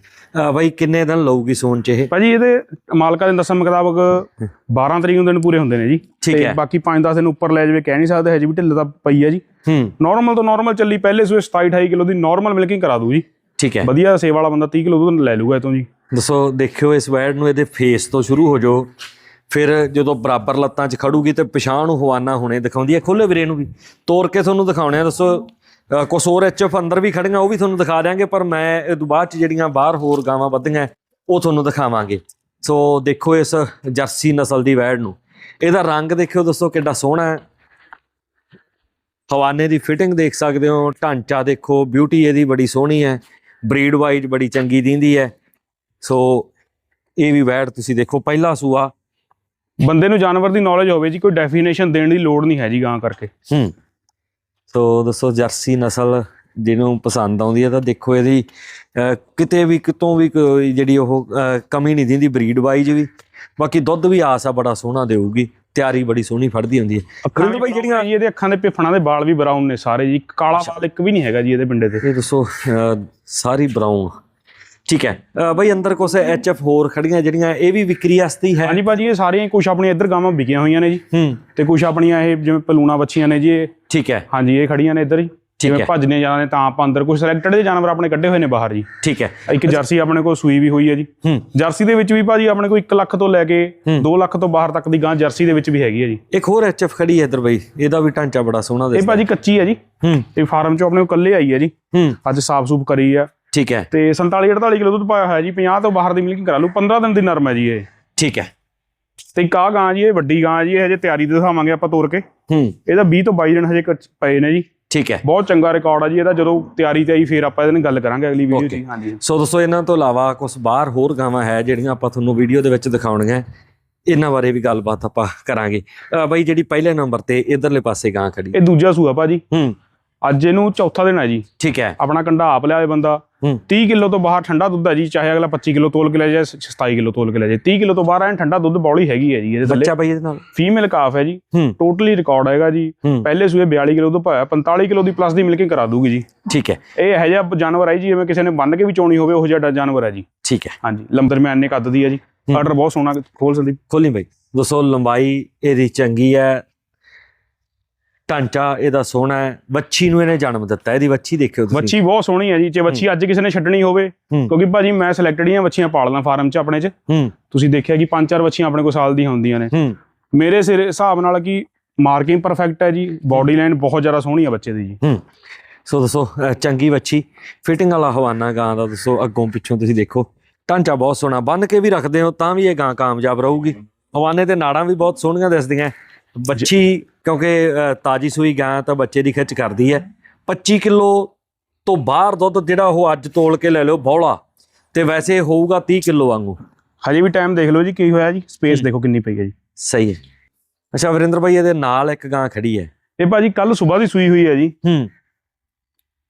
S1: ਬਈ ਕਿੰਨੇ ਦਿਨ ਲਊਗੀ ਸੂਣ ਚ ਇਹ?
S2: ਭਾਜੀ ਇਹਦੇ ਮਾਲਕਾਂ ਦੇ ਦੱਸਣ ਮੁਤਾਬਕ 12 ਤਰੀਕ ਨੂੰ ਦਿਨ ਪੂਰੇ ਹੁੰਦੇ ਨੇ ਜੀ।
S1: ਠੀਕ
S2: ਤੇ
S1: ਹੈ।
S2: ਬਾਕੀ 5-10 ਦਿਨ ਉੱਪਰ ਲੈ ਜਾਵੇ ਕਹਿ ਨਹੀਂ ਸਕਦੇ। ਹਜੇ ਵੀ ਢਿੱਲ ਤਾਂ ਪਈ ਹੈ ਜੀ।
S1: ਹੂੰ।
S2: ਨਾਰਮਲ ਤੋਂ ਨਾਰਮਲ ਚੱਲੀ ਪਹਿਲੇ ਸੂਏ 27-28 ਕਿਲੋ ਦੀ ਨਾਰਮਲ ਮਿਲਕਿੰਗ ਕਰਾ ਦੂ ਜੀ।
S1: ਠੀਕ ਹੈ।
S2: ਵਧੀਆ ਸੇਵ ਵਾਲਾ ਬੰਦਾ 30 ਕਿਲੋ ਦੁੱਧ ਲੈ ਲੂਗਾ ਇਤੋਂ ਜੀ।
S1: ਦੱਸੋ ਦੇਖਿਓ ਇਸ ਵੈਡ ਨੂੰ ਇਹਦੇ ਫੇਸ ਤੋਂ ਸ਼ੁਰੂ ਹੋ ਜਾਓ। ਫਿਰ ਜਦੋਂ ਬਰਾਬਰ ਲੱਤਾਂ 'ਚ ਖੜੂਗੀ ਤੇ ਪਛਾਣ ਨੂੰ ਹਵਾਨਾ ਹੁਣੇ ਦਿਖਾਉਂਦੀ ਹੈ। ਖੋਲੇ ਵੀਰੇ ਨੂੰ ਵੀ। ਤੋੜ ਕੇ ਤੁਹਾਨੂੰ ਦਿਖਾਉਣੇ ਆ ਦੱਸੋ। ਕੁਛ ਹੋਰ ਐਚਐਫ ਅੰਦਰ ਵੀ ਖੜੀਆਂ ਉਹ ਵੀ ਤੁਹਾਨੂੰ ਦਿਖਾ ਦਿਆਂਗੇ ਪਰ ਮੈਂ ਇਹ ਤੋਂ ਬਾਅਦ 'ਚ ਜਿਹੜੀਆਂ ਬਾਹਰ ਹੋਰ ਗਾਵਾਂ ਵੱਧੀਆਂ ਉਹ ਤੁਹਾਨੂੰ ਦਿਖਾਵਾਂਗੇ। ਸੋ ਦੇਖੋ ਇਸ ਜਰਸੀ ਨਸਲ ਦੀ ਵੈਡ ਨੂੰ। ਇਹਦਾ ਰੰਗ ਦੇਖਿਓ ਦੱਸੋ ਕਿੱਡਾ ਸੋਹਣਾ ਹੈ। ਹਵਾਨੇ ਦੀ ਫਿਟਿੰਗ ਦੇਖ ਸਕਦੇ ਹੋ ਢਾਂਚਾ ਦੇਖੋ ਬਿਊਟੀ ਇਹਦੀ ਬੜੀ ਸੋਹਣੀ ਹੈ ਬਰੀਡ ਵਾਈਜ਼ ਬੜੀ ਚੰਗੀ ਦਿੰਦੀ ਹੈ। ਸੋ ਇਹ ਵੀ ਵੈੜ ਤੁਸੀਂ ਦੇਖੋ ਪਹਿਲਾ ਸੂਆ।
S2: ਬੰਦੇ ਨੂੰ ਜਾਨਵਰ ਦੀ ਨੌਲੇਜ ਹੋਵੇ ਜੀ ਕੋਈ ਡੈਫੀਨੇਸ਼ਨ ਦੇਣ ਦੀ ਲੋੜ ਨਹੀਂ ਹੈ ਜੀ ਗਾਂ ਕਰਕੇ।
S1: ਹੂੰ। ਸੋ ਦੱਸੋ ਜਰਸੀ ਨਸਲ ਜਿਹਨੂੰ ਪਸੰਦ ਆਉਂਦੀ ਹੈ ਤਾਂ ਦੇਖੋ ਇਹਦੀ ਕਿਤੇ ਵੀ ਕਿਤੋਂ ਵੀ ਜਿਹੜੀ ਉਹ ਕਮੀ ਨਹੀਂ ਦਿੰਦੀ ਬਰੀਡ ਵਾਈਜ਼ ਵੀ। ਬਾਕੀ ਦੁੱਧ ਵੀ ਆਸ ਆ ਬੜਾ ਸੋਹਣਾ ਦੇਊਗੀ। ਤਿਆਰੀ ਬੜੀ ਸੋਹਣੀ ਫੜਦੀ ਹੁੰਦੀ ਹੈ।
S2: ਵੀ
S1: ਭਾਈ ਜਿਹੜੀਆਂ
S2: ਜੀ ਇਹਦੇ ਅੱਖਾਂ ਦੇ ਪਿਫਣਾ ਦੇ ਵਾਲ ਵੀ ਬਰਾਊਨ ਨੇ ਸਾਰੇ ਜੀ ਕਾਲਾ ਵਾਲ ਇੱਕ ਵੀ ਨਹੀਂ ਹੈਗਾ ਜੀ ਇਹਦੇ ਪਿੰਡੇ ਤੇ।
S1: ਇਹ ਦੱਸੋ ਸਾਰੀ ਬਰਾਊਨ ਠੀਕ ਹੈ। ਬਈ ਅੰਦਰ ਕੁਛ ਐਚਐਫ ਹੋਰ ਖੜੀਆਂ ਜਿਹੜੀਆਂ ਇਹ ਵੀ ਵਿਕਰੀ ਵਾਸਤੇ ਹੀ
S2: ਹਾਂਜੀ ਭਾਜੀ ਇਹ ਸਾਰੀਆਂ ਕੁਝ ਆਪਣੀਆਂ ਇੱਧਰ ਗਾਵਾਂ ਵਿਕੀਆਂ ਹੋਈਆਂ ਨੇ ਜੀ।
S1: ਹੂੰ।
S2: ਤੇ ਕੁਝ ਆਪਣੀਆਂ ਇਹ ਜਿਵੇਂ ਪਲੂਣਾ ਬੱਚੀਆਂ ਨੇ ਜੀ ਇਹ
S1: ਠੀਕ ਹੈ।
S2: ਹਾਂਜੀ ਇਹ ਖੜੀਆਂ ਨੇ ਇੱਧਰ ਹੀ। ਜਿਵੇਂ। ਭੱਜਨੇ ਜਾਣਾ ਨੇ ਤਾਂ ਆਪਾਂ ਅੰਦਰ ਕੁਝ ਸਿਲੈਕਟਡ ਦੇ ਜਾਨਵਰ ਆਪਣੇ ਕੱਢੇ ਹੋਏ ਨੇ ਬਾਹਰ ਜੀ।
S1: ਠੀਕ ਹੈ।
S2: ਇੱਕ ਜਰਸੀ ਆਪਣੇ ਕੋਲ ਸੂਈ ਵੀ ਹੋਈ ਹੈ ਜੀ। ਜਰਸੀ ਦੇ ਵਿੱਚ ਵੀ ਭਾਜੀ ਆਪਣੇ ਕੋਲ 1 ਲੱਖ ਤੋਂ ਲੈ ਕੇ
S1: ਹੂੰ।
S2: 2 ਲੱਖ ਤੋਂ ਬਾਹਰ ਤੱਕ ਦੀ ਗਾਂ ਜਰਸੀ ਦੇ ਵਿੱਚ ਵੀ ਹੈਗੀ ਹੈ ਜੀ।
S1: ਇੱਕ ਹੋਰ ਐਚਐਫ ਖੜੀ ਹੈ ਇੱਧਰ ਬਈ ਇਹਦਾ ਵੀ ਢਾਂਚਾ ਬੜਾ ਸੋਹਣਾ
S2: ਇਹ
S1: ਦਿਸਦਾ।
S2: ਭਾਜੀ ਕੱਚੀ ਹੈ ਜੀ।
S1: ਹੂੰ।
S2: ਇਹ ਫਾਰਮ ਚੋਂ ਆਪਣੇ ਕੋਲ ਕੱਲੇ ਆਈ ਹੈ ਜੀ।
S1: ਹੂੰ।
S2: ਅੱਜ ਸਾਫ਼ ਸੂਫ ਕਰੀ ਆ।
S1: ਠੀਕ ਹੈ।
S2: ਤੇ 47 48 ਕਿਲੋ ਦੁੱਧ ਪਾਇਆ ਹੋਇਆ ਜੀ। 50 ਤੋਂ ਬਾਹਰ ਦੀ ਮਿਲਕਿੰਗ ਕਰਾ ਲੂ 15 ਦਿਨ ਦੀ ਨਰਮ ਹੈ ਜੀ ਇਹ।
S1: ਠੀਕ ਹੈ।
S2: ਤੇ ਆਹ ਗਾਂ ਜੀ ਇਹ ਵੱਡੀ ਗਾਂ ਜੀ। ਇਹ ਹਜੇ ਤਿਆਰੀ ਤੇ ਦਿਖਾਵਾਂਗੇ ਆਪਾਂ ਤੋਰ ਕੇ।
S1: ਹੂੰ।
S2: ਇਹਦਾ 20 ਤੋਂ 22 ਦਿਨ ਹਜੇ ਪਏ ਨੇ ਜੀ।
S1: ਠੀਕ ਹੈ।
S2: ਬਹੁਤ ਚੰਗਾ ਰਿਕਾਰਡ ਆ ਜੀ ਇਹਦਾ ਜਦੋਂ ਤਿਆਰੀ ਤੇ ਆਈ ਫੇਰ ਆਪਾਂ ਇਹਦੇ ਨਾਲ ਗੱਲ ਕਰਾਂਗੇ ਅਗਲੀ ਵੀਡੀਓ 'ਚ
S1: Okay.
S2: ਜੀ। ਹਾਂਜੀ।
S1: ਸੋ ਦੋਸਤੋ ਇਹਨਾਂ ਤੋਂ ਇਲਾਵਾ ਕੁਝ ਬਾਹਰ ਹੋਰ ਗਾਵਾਂ ਹੈ ਜਿਹੜੀਆਂ ਆਪਾਂ ਤੁਹਾਨੂੰ ਵੀਡੀਓ ਦੇ ਵਿੱਚ ਦਿਖਾਉਣੀਆਂ। ਇਹਨਾਂ ਬਾਰੇ ਵੀ ਗੱਲਬਾਤ ਆਪਾਂ ਕਰਾਂਗੇ। ਬਾਈ ਜਿਹੜੀ ਪਹਿਲੇ ਨੰਬਰ ਤੇ ਇਧਰਲੇ ਪਾਸੇ ਗਾਂ ਖੜੀ।
S2: ਇਹ ਦੂਜਾ ਸੂਆ ਭਾਜੀ।
S1: ਹੂੰ।
S2: ਅੱਜ ਇਹਨੂੰ ਚੌਥਾ ਦਿਨ ਹੈ ਜੀ।
S1: ਠੀਕ ਹੈ।
S2: ਆਪਣਾ ਕੰਡਾ ਆਪ ਲਿਆਏ ਬੰਦਾ।
S1: ਹੂੰ।
S2: 30 ਕਿਲੋ ਤੋਂ ਬਾਹਰ ਠੰਡਾ ਦੁੱਧ ਹੈ ਜੀ ਚਾਹੇ ਅਗਲਾ 25 ਕਿਲੋ ਤੋਲ ਕੇ ਲੈ ਜਾਏ 27 ਕਿਲੋ ਤੋਲ ਕੇ ਲੈ ਜਾਏ। 30 ਕਿਲੋ ਤੋਂ ਬਾਹਰ ਐਨ ਠੰਡਾ ਦੁੱਧ ਬੌਲੀ ਹੈਗੀ ਹੈ ਜੀ ਇਹਦੇ ਥੱਲੇ।
S1: ਬੱਚਾ ਬਾਈ ਇਹਦੇ ਨਾਲ?
S2: ਫੀਮੇਲ ਕਾਫ ਹੈ ਜੀ।
S1: ਹੂੰ।
S2: ਟੋਟਲੀ ਰਿਕਾਰਡ ਹੈਗਾ ਜੀ।
S1: ਹੂੰ।
S2: ਪਹਿਲੇ ਸੂਏ 42 ਕਿਲੋ ਤੋਂ ਪਾਇਆ 45 ਕਿਲੋ ਦੀ ਪਲੱਸ ਦੀ ਮਿਲਕਿੰਗ ਕਰਾ ਦੂਗੀ ਜੀ।
S1: ਠੀਕ ਹੈ।
S2: ਇਹ ਇਹੋ ਜਿਹਾ ਜਾਨਵਰ ਹੈ ਜੀ ਜਿਵੇਂ ਕਿਸੇ ਨੇ ਬੰਨ ਕੇ ਵੀ ਚੋਣੀ ਹੋਵੇ ਉਹ ਜਿਹਾ ਜਾਨਵਰ ਹੈ ਜੀ।
S1: ਠੀਕ ਹੈ।
S2: ਹਾਂਜੀ ਲੰਬਰ ਮੈਂ ਇੰਨੇ ਕੱਦ ਦੀ ਹੈ ਜੀ।
S1: ਹੂੰ।
S2: ਆਰਡਰ ਬਹੁਤ ਸੋਹਣਾ ਖੋਲ ਸੰਦੀਪ।
S1: ਖੋਲੀ ਬਾਈ। ਦੋਸਤੋ ਲੰਬਾਈ ਇਹਦੀ ਚੰਗੀ ਹੈ ਢਾਂਚਾ ਇਹਦਾ ਸੋਹਣਾ ਹੈ। ਬੱਚੀ ਨੂੰ ਇਹਨੇ ਜਨਮ ਦਿੱਤਾ ਇਹਦੀ ਬੱਚੀ ਦੇਖਿਓ ਤੁਸੀਂ।
S2: ਬੱਚੀ ਬਹੁਤ ਸੋਹਣੀ ਹੈ ਜੀ। ਜੇ ਬੱਚੀ ਅੱਜ ਕਿਸੇ ਨੇ ਛੱਡਣੀ ਹੋਵੇ
S1: ਹੂੰ।
S2: ਕਿਉਂਕਿ ਭਾਜੀ ਮੈਂ ਸਿਲੈਕਟਡ ਹੀਆਂ ਬੱਚੀਆਂ ਪਾਲਦਾ ਫਾਰਮ 'ਚ ਆਪਣੇ 'ਚ।
S1: ਹੂੰ।
S2: ਤੁਸੀਂ ਦੇਖਿਆ ਕਿ ਪੰਜ ਚਾਰ ਬੱਚੀਆਂ ਆਪਣੇ ਕੋਲ ਸਾਲ ਦੀਆਂ ਹੁੰਦੀਆਂ ਨੇ।
S1: ਹੂੰ।
S2: ਮੇਰੇ ਸਿਰ ਹਿਸਾਬ ਨਾਲ ਕਿ ਮਾਰਕਿੰਗ ਪਰਫੈਕਟ ਹੈ ਜੀ। ਬਾਡੀ ਲਾਈਨ ਬਹੁਤ ਜ਼ਿਆਦਾ ਸੋਹਣੀ ਹੈ ਬੱਚੇ ਦੀ ਜੀ।
S1: ਹੂੰ। ਸੋ ਦੱਸੋ ਚੰਗੀ ਵੱਛੀ। ਫਿਟਿੰਗ ਵਾਲਾ ਹਵਾਨਾ ਗਾਂ ਦਾ ਦੱਸੋ ਅੱਗੋਂ ਪਿੱਛੋਂ ਤੁਸੀਂ ਦੇਖੋ। ਢਾਂਚਾ ਬਹੁਤ ਸੋਹਣਾ। ਬੰਨ ਕੇ ਵੀ ਰੱਖਦੇ ਹੋ ਤਾਂ ਵੀ ਇਹ ਗਾਂ ਕਾਮਯਾਬ ਰਹੂਗੀ। ਹਵਾਨੇ ਤੇ ਨਾੜਾਂ ਵੀ ਬਹੁਤ ਸੋਹਣੀਆਂ ਦਿਸਦੀਆਂ। ਬੱਚੀ ਕਿਉਂਕਿ ਤਾਜੀ ਸੂਈ ਗਾਂ ਤਾਂ ਬੱਚੇ ਦੀ ਖਿੱਚ ਕਰਦੀ ਹੈ। 25 ਕਿਲੋ ਤੋਂ ਬਾਹਰ ਦੁੱਧ ਜਿਹੜਾ ਉਹ ਅੱਜ ਤੋਲ ਕੇ ਲੈ ਲਿਓ ਬੌਲਾ। ਤੇ ਵੈਸੇ ਹੋਊਗਾ 30 ਕਿਲੋ ਵਾਂਗੂ।
S2: ਹਜੇ ਵੀ ਟਾਈਮ ਦੇਖ ਲਓ ਜੀ ਕੀ ਹੋਇਆ ਜੀ? ਸਪੇਸ ਦੇਖੋ ਕਿੰਨੀ ਪਈ ਹੈ ਜੀ।
S1: ਸਹੀ ਹੈ। ਅੱਛਾ ਵਰਿੰਦਰ ਭਾਈ ਇਹਦੇ ਨਾਲ ਇੱਕ ਗਾਂ ਖੜੀ ਹੈ।
S2: ਇਹ ਭਾਜੀ ਕੱਲ ਸਵੇਰ ਦੀ ਸੂਈ ਹੋਈ ਹੈ ਜੀ।
S1: ਹੂੰ।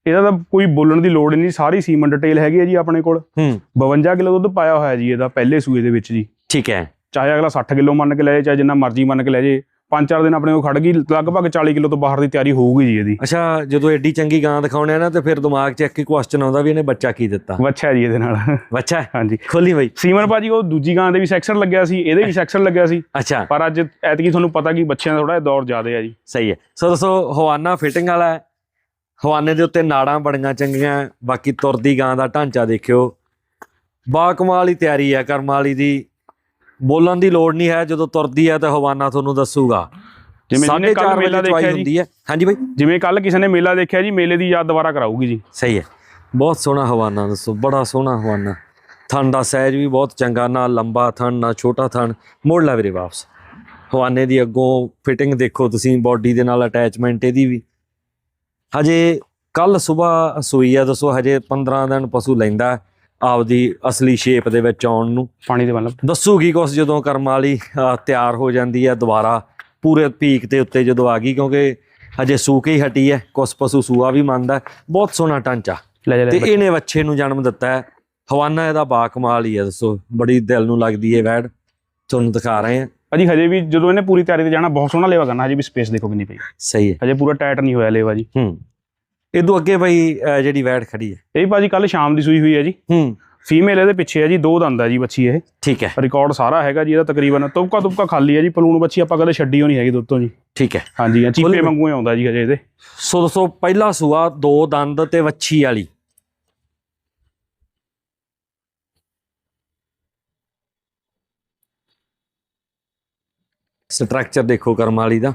S2: ਇਹਦਾ ਤਾਂ ਕੋਈ ਬੋਲਣ ਦੀ ਲੋੜ ਨਹੀਂ ਸਾਰੀ ਸੀਮਨ ਡਿਟੇਲ ਹੈਗੀ ਹੈ ਜੀ ਆਪਣੇ ਕੋਲ।
S1: ਹੂੰ।
S2: 52 ਕਿਲੋ ਦੁੱਧ ਪਾਇਆ ਹੋਇਆ ਜੀ ਇਹਦਾ ਪਹਿਲੇ ਸੂਏ ਦੇ ਵਿੱਚ ਜੀ।
S1: ਠੀਕ ਹੈ।
S2: ਚਾਹੇ ਅਗਲਾ 60 ਕਿਲੋ ਮੰਨ ਕੇ ਲੈ ਜਾਏ ਚਾਹੇ ਜਿੰਨਾ ਮਰਜ਼ੀ ਮੰਨ ਕੇ ਲੈ ਜਾਏ। ਪੰਜ ਚਾਰ ਦਿਨ ਆਪਣੇ ਕੋਲ ਖੜ ਗਈ ਲਗਭਗ 40 ਕਿਲੋ ਤੋਂ ਬਾਹਰ ਦੀ ਤਿਆਰੀ ਹੋਊਗੀ ਜੀ ਇਹਦੀ।
S1: ਅੱਛਾ ਜਦੋਂ ਐਡੀ ਚੰਗੀ ਗਾਂ ਦਿਖਾਉਣੇ ਆ ਨਾ ਤੇ ਫਿਰ ਦਿਮਾਗ 'ਚ ਇੱਕ ਹੀ ਕੁਐਸਚਨ ਆਉਂਦਾ ਵੀ ਇਹਨੇ ਬੱਚਾ ਕੀ ਦਿੱਤਾ?
S2: ਵੱਛਾ ਜੀ ਇਹਦੇ ਨਾਲ।
S1: ਬੱਚਾ?
S2: ਹਾਂਜੀ।
S1: ਖੋਲੀ ਬਾਈ।
S2: ਸੀਮਨ ਭਾਜੀ ਉਹ ਦੂਜੀ ਗਾਂ ਦੇ ਵੀ ਸੈਕਸ਼ਨ ਲੱਗਿਆ ਸੀ ਇਹਦੇ ਵੀ ਸੈਕਸ਼ਨ ਲੱਗਿਆ ਸੀ।
S1: ਅੱਛਾ।
S2: ਪਰ ਅੱਜ ਐਤਕੀ ਤੁਹਾਨੂੰ ਪਤਾ ਕਿ ਬੱਚਿਆਂ ਦਾ ਥੋੜਾ ਦੌਰ ਜ਼ਿਆਦਾ ਹੈ ਜੀ।
S1: ਸਹੀ ਹੈ। ਸੋ ਦੋਸਤੋ ਹਵਾਨਾ ਫਿਟਿੰਗ ਵਾਲਾ ਹੈ। ਹਵਾਨੇ ਦੇ ਉੱਤੇ ਨਾੜਾਂ ਬੜੀਆਂ ਚੰਗੀਆਂ। ਬਾਕੀ ਤੁਰਦੀ ਗਾਂ ਦਾ ਢਾਂਚਾ ਦੇਖਿਓ। ਬਾ ਕਮਾਲ ਹੀ ਤਿਆਰੀ ਹੈ ਕਰਮ ਵਾਲੀ ਦੀ। ਬੋਲਣ ਦੀ ਲੋੜ ਨਹੀਂ ਹੈ ਜਦੋਂ ਤੁਰਦੀ ਹੈ ਤਾਂ ਹਵਾਨਾ ਤੁਹਾਨੂੰ ਦੱਸੂਗਾ।
S2: ਜਿਵੇਂ ਜਿਹਨੇ ਕੱਲ
S1: ਚਾਰ
S2: ਮੇਲਾ
S1: ਵਜੇ ਚਵਾਈ
S2: ਦੇਖਿਆ ਜੀ।
S1: ਹੁੰਦੀ ਹੈ। ਹਾਂਜੀ ਬਾਈ।
S2: ਜਿਵੇਂ ਕੱਲ ਕਿਸੇ ਨੇ ਮੇਲਾ ਦੇਖਿਆ ਜੀ ਮੇਲੇ ਦੀ ਯਾਦ ਦੁਬਾਰਾ ਕਰਾਊਗੀ ਜੀ।
S1: ਸਹੀ ਹੈ। ਬਹੁਤ ਸੋਹਣਾ ਹਵਾਨਾ ਦੱਸੋ ਬੜਾ ਸੋਹਣਾ ਹਵਾਨਾ। ਥਣ ਦਾ ਸਾਈਜ਼ ਵੀ ਬਹੁਤ ਚੰਗਾ ਨਾ ਲੰਬਾ ਥਣ ਨਾ ਛੋਟਾ ਥਣ। ਮੋੜ ਲਾ ਵੀਰੇ ਵਾਪਸ। ਹਵਾਨੇ ਦੀ ਅੱਗੋਂ ਫਿਟਿੰਗ ਦੇਖੋ ਤੁਸੀਂ ਬਾਡੀ ਦੇ ਨਾਲ ਅਟੈਚਮੈਂਟ ਇਹਦੀ ਵੀ। ਹਜੇ ਕੱਲ ਸਵੇਰ ਸੂਈ ਆ ਦੱਸੋ ਹਜੇ 15 ਦਿਨ ਪਸ਼ੂ ਲੈਂਦਾ। ਆਪਦੀ ਅਸਲੀ ਸ਼ੇਪ ਦੇ ਵਿੱਚ ਆਉਣ ਨੂੰ।
S2: ਪਾਣੀ ਦੇ ਵੱਲ।
S1: ਦੱਸੂਗੀ ਕੁਛ ਜਦੋਂ ਕਰਮ ਵਾਲੀ ਤਿਆਰ ਹੋ ਜਾਂਦੀ ਹੈ ਦੁਬਾਰਾ ਪੂਰੇ ਪੀਕ ਦੇ ਉੱਤੇ ਜਦੋਂ ਆ ਗਈ ਕਿਉਂਕਿ ਹਜੇ ਸੂ ਕੇ ਹੀ ਹਟੀ ਹੈ ਕੁਛ ਪਸ਼ੂ ਸੂਆ ਵੀ ਮੰਨਦਾ ਹੈ। ਬਹੁਤ ਸੋਹਣਾ ਢਾਂਚਾ।
S2: ਲੈ ਜਾ
S1: ਤੇ ਇਹਨੇ ਬੱਚੇ ਨੂੰ ਜਨਮ ਦਿੱਤਾ ਹੈ। ਹਵਾਨਾ ਇਹਦਾ ਬਾ ਕਮਾਲ ਹੀ ਹੈ ਦੱਸੋ ਬੜੀ ਦਿਲ ਨੂੰ ਲੱਗਦੀ ਹੈ ਵੈੜ ਤੁਹਾਨੂੰ ਦਿਖਾ ਰਹੇ ਹਾਂ।
S2: ਭਾਜੀ ਹਜੇ ਵੀ ਜਦੋਂ ਇਹਨੇ ਪੂਰੀ ਤਿਆਰੀ ਤੇ ਜਾਣਾ ਬਹੁਤ ਸੋਹਣਾ ਲੇਵਾ ਕਰਨਾ ਹਜੇ ਵੀ ਸਪੇਸ ਦੇਖੋ ਕਿੰਨੀ ਪਈ।
S1: ਸਹੀ ਹੈ।
S2: ਹਜੇ ਪੂਰਾ ਟਾਈਟ ਨਹੀਂ ਹੋਇਆ ਲੇਵਾ ਜੀ।
S1: ਹੂੰ। ਇਦੋਂ ਅੱਗੇ ਬਈ ਅਹ, ਜਿਹੜੀ ਵੈੜ ਖੜੀ ਹੈ।
S2: ਇਹ ਭਾਜੀ ਕੱਲ ਸ਼ਾਮ ਦੀ ਸੂਈ ਹੋਈ ਹੈ ਜੀ।
S1: ਹੂੰ।
S2: ਫੀਮੇਲ ਇਹਦੇ ਪਿੱਛੇ ਹੈ ਜੀ ਦੋ ਦੰਦ ਹੈ ਜੀ ਬੱਚੀ ਇਹ।
S1: ਠੀਕ ਹੈ।
S2: ਰਿਕਾਰਡ ਸਾਰਾ ਹੈਗਾ ਜੀ ਇਹਦਾ ਤਕਰੀਬਨ ਤੁਪਕਾ ਤੁਪਕਾ ਖਾਲੀ ਹੈ ਜੀ ਪਲੂਣ ਬੱਚੀ ਆਪਾਂ ਕਦੇ ਛੱਡੀ ਹੋਣੀ ਹੈਗੀ ਦੁੱਧ ਤੋਂ ਜੀ।
S1: ਠੀਕ ਹੈ।
S2: ਹਾਂਜੀ ਹਾਂ ਚੀਪੇ
S1: ਖੁੱਲ੍ਹ-
S2: ਵਾਂਗੂ ਹੀ ਆਉਂਦਾ ਜੀ ਹਜੇ ਇਹਦੇ।
S1: ਸੋ ਦੋਸਤੋ ਪਹਿਲਾ ਸੂਆ ਦੋ ਦੰਦ ਤੇ ਵੱਛੀ ਵਾਲੀ। ਸਟਰਕਚਰ ਦੇਖੋ ਕਰਮ ਵਾਲੀ ਦਾ।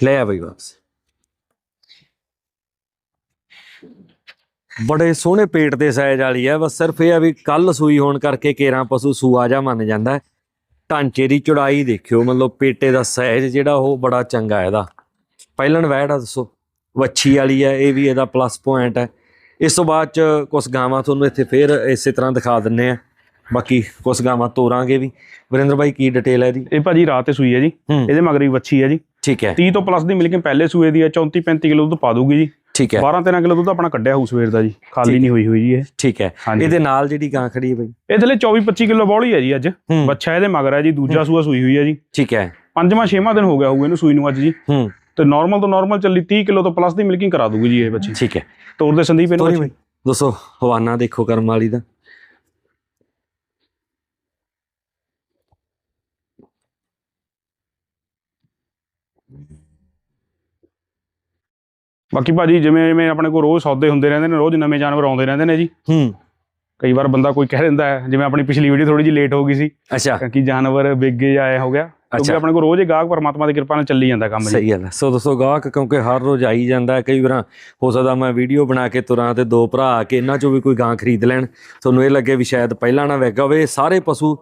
S1: ਲੈ ਬਈ ਵਾਪਸ। ਬੜੇ ਸੋਹਣੇ ਪੇਟ ਦੇ ਸਾਈਜ਼ ਵਾਲੀ ਹੈ ਬਸ ਸਿਰਫ ਇਹ ਆ ਵੀ ਕੱਲ ਸੂਈ ਹੋਣ ਕਰਕੇ ਕੇਰਾਂ ਪਸ਼ੂ ਸੂਆ ਜਾ ਮੰਨ ਜਾਂਦਾ। ਢਾਂਚੇ ਦੀ ਚੌੜਾਈ ਦੇਖਿਓ ਮਤਲਬ ਪੇਟੇ ਦਾ ਸਾਈਜ਼ ਜਿਹੜਾ ਉਹ ਬੜਾ ਚੰਗਾ ਹੈ ਇਹਦਾ। ਪਹਿਲਣ ਵੈੜ ਆ ਦੱਸੋ ਵੱਛੀ ਵਾਲੀ ਹੈ ਇਹ ਵੀ ਇਹਦਾ ਪਲੱਸ ਪੁਆਇੰਟ ਹੈ। ਇਸ ਤੋਂ ਬਾਅਦ ਚ ਕੁਝ ਗਾਵਾਂ ਤੁਹਾਨੂੰ ਇੱਥੇ ਫੇਰ ਇਸੇ ਤਰ੍ਹਾਂ ਦਿਖਾ ਦਿੰਨੇ ਆ। ਬਾਕੀ ਕੁਝ ਗਾਵਾਂ ਤੋਰਾਂਗੇ ਵੀ। ਵਰਿੰਦਰ ਭਾਈ ਕੀ ਡਿਟੇਲ ਹੈ ਇਹਦੀ?
S2: ਇਹ ਭਾਜੀ ਰਾਤ ਤੇ ਸੂਈ ਹੈ ਜੀ। ਇਹਦੇ ਮਗਰ ਵੀ ਬੱਚੀ ਹੈ ਜੀ।
S1: ਠੀਕ ਹੈ।
S2: 30 ਤੋਂ ਪਲੱਸ ਦੀ ਮਿਲਕਿੰਗ ਪਹਿਲੇ ਸੂਏ ਦੀ ਹੈ 34 35 ਕਿਲੋ ਦੁੱਧ ਪਾ ਦੂਗੀ ਜੀ।
S1: ਠੀਕ ਹੈ।
S2: 12 13 ਕਿਲੋ ਦੁੱਧ ਆਪਣਾ ਕੱਢਿਆ ਹੋਊ ਸਵੇਰ ਦਾ ਜੀ ਖਾਲੀ ਨਹੀਂ ਹੋਈ ਹੋਈ ਜੀ ਇਹ।
S1: ਠੀਕ ਹੈ। ਇਹਦੇ ਨਾਲ ਜਿਹੜੀ ਗਾਂ ਖੜੀ ਹੈ ਭਾਈ
S2: ਇਹ ਥੱਲੇ 24 25 ਕਿਲੋ ਬੌਲੀ ਹੈ ਜੀ ਅੱਜ। ਬੱਚਾ ਇਹਦੇ ਮਗਰ ਹੈ ਜੀ ਦੂਜਾ ਸੂਆ ਸੂਈ ਹੋਈ ਹੈ ਜੀ।
S1: ਠੀਕ ਹੈ।
S2: ਪੰਜਵਾਂ ਛੇਵਾਂ ਦਿਨ ਹੋ ਗਿਆ ਹੋਊ ਇਹਨੂੰ ਸੂਈ ਨੂੰ ਅੱਜ ਜੀ।
S1: ਹੂੰ।
S2: ਤੇ ਨਾਰਮਲ ਤੋਂ ਨਾਰਮਲ ਚੱਲੀ 30 ਕਿਲੋ ਤੋਂ ਪਲੱਸ ਦੀ ਮਿਲਕਿੰਗ ਕਰਾ ਦੂਗੀ ਜੀ ਇਹ ਬੱਚੀ।
S1: ਠੀਕ ਹੈ।
S2: ਤੋਰ ਦੇ ਸੰਦੀਪ ਇਹਨੂੰ
S1: ਦੱਸੋ ਹਵਾਨਾ ਦੇਖੋ ਕਰਮ ਵਾਲੀ ਦਾ।
S2: ਬਾਕੀ ਭਾਜੀ ਜਿਵੇਂ ਜਿਵੇਂ ਆਪਣੇ ਕੋਲ ਰੋਜ਼ ਸੌਦੇ ਹੁੰਦੇ ਰਹਿੰਦੇ ਨੇ ਰੋਜ਼ ਨਵੇਂ ਜਾਨਵਰ ਆਉਂਦੇ ਰਹਿੰਦੇ ਨੇ ਜੀ।
S1: ਹੂੰ।
S2: ਕਈ ਵਾਰ ਬੰਦਾ ਕੋਈ ਕਹਿ ਦਿੰਦਾ ਹੈ ਜਿਵੇਂ ਆਪਣੀ ਪਿਛਲੀ ਵੀਡੀਓ ਥੋੜੀ ਜਿਹੀ ਲੇਟ ਹੋ ਗਈ ਸੀ
S1: ਅੱਛਾ।
S2: ਕਿ ਜਾਨਵਰ ਵਿਕ ਗਏ ਜਾਂ ਐ ਹੋ ਗਿਆ। ਕਿਉਂਕਿ। ਆਪਣੇ ਕੋਲ ਰੋਜ਼ ਹੀ ਗਾਹਕ ਪਰਮਾਤਮਾ ਦੀ ਕਿਰਪਾ ਨਾਲ ਚੱਲੀ ਜਾਂਦਾ ਕੰਮ ਜੀ।
S1: ਸਹੀ ਗੱਲ ਹੈ। ਸੋ ਦੋਸਤੋ ਗਾਹਕ ਕਿਉਂਕਿ ਹਰ ਰੋਜ਼ ਆਈ ਜਾਂਦਾ ਹੈ। ਕਈ ਵਾਰਾਂ ਹੋ ਸਕਦਾ ਮੈਂ ਵੀਡੀਓ ਬਣਾ ਕੇ ਤੁਰਾਂ ਤੇ ਦੋ ਭਰਾ ਆ ਕੇ ਇਹਨਾਂ ਚੋਂ ਵੀ ਕੋਈ ਗਾਂ ਖਰੀਦ ਲੈਣ। ਤੁਹਾਨੂੰ ਇਹ ਲੱਗੇ ਵੀ ਸ਼ਾਇਦ ਪਹਿਲਾਂ ਨਾ ਵਿਕ ਹੋਵੇ ਸਾਰੇ ਪਸ਼ੂ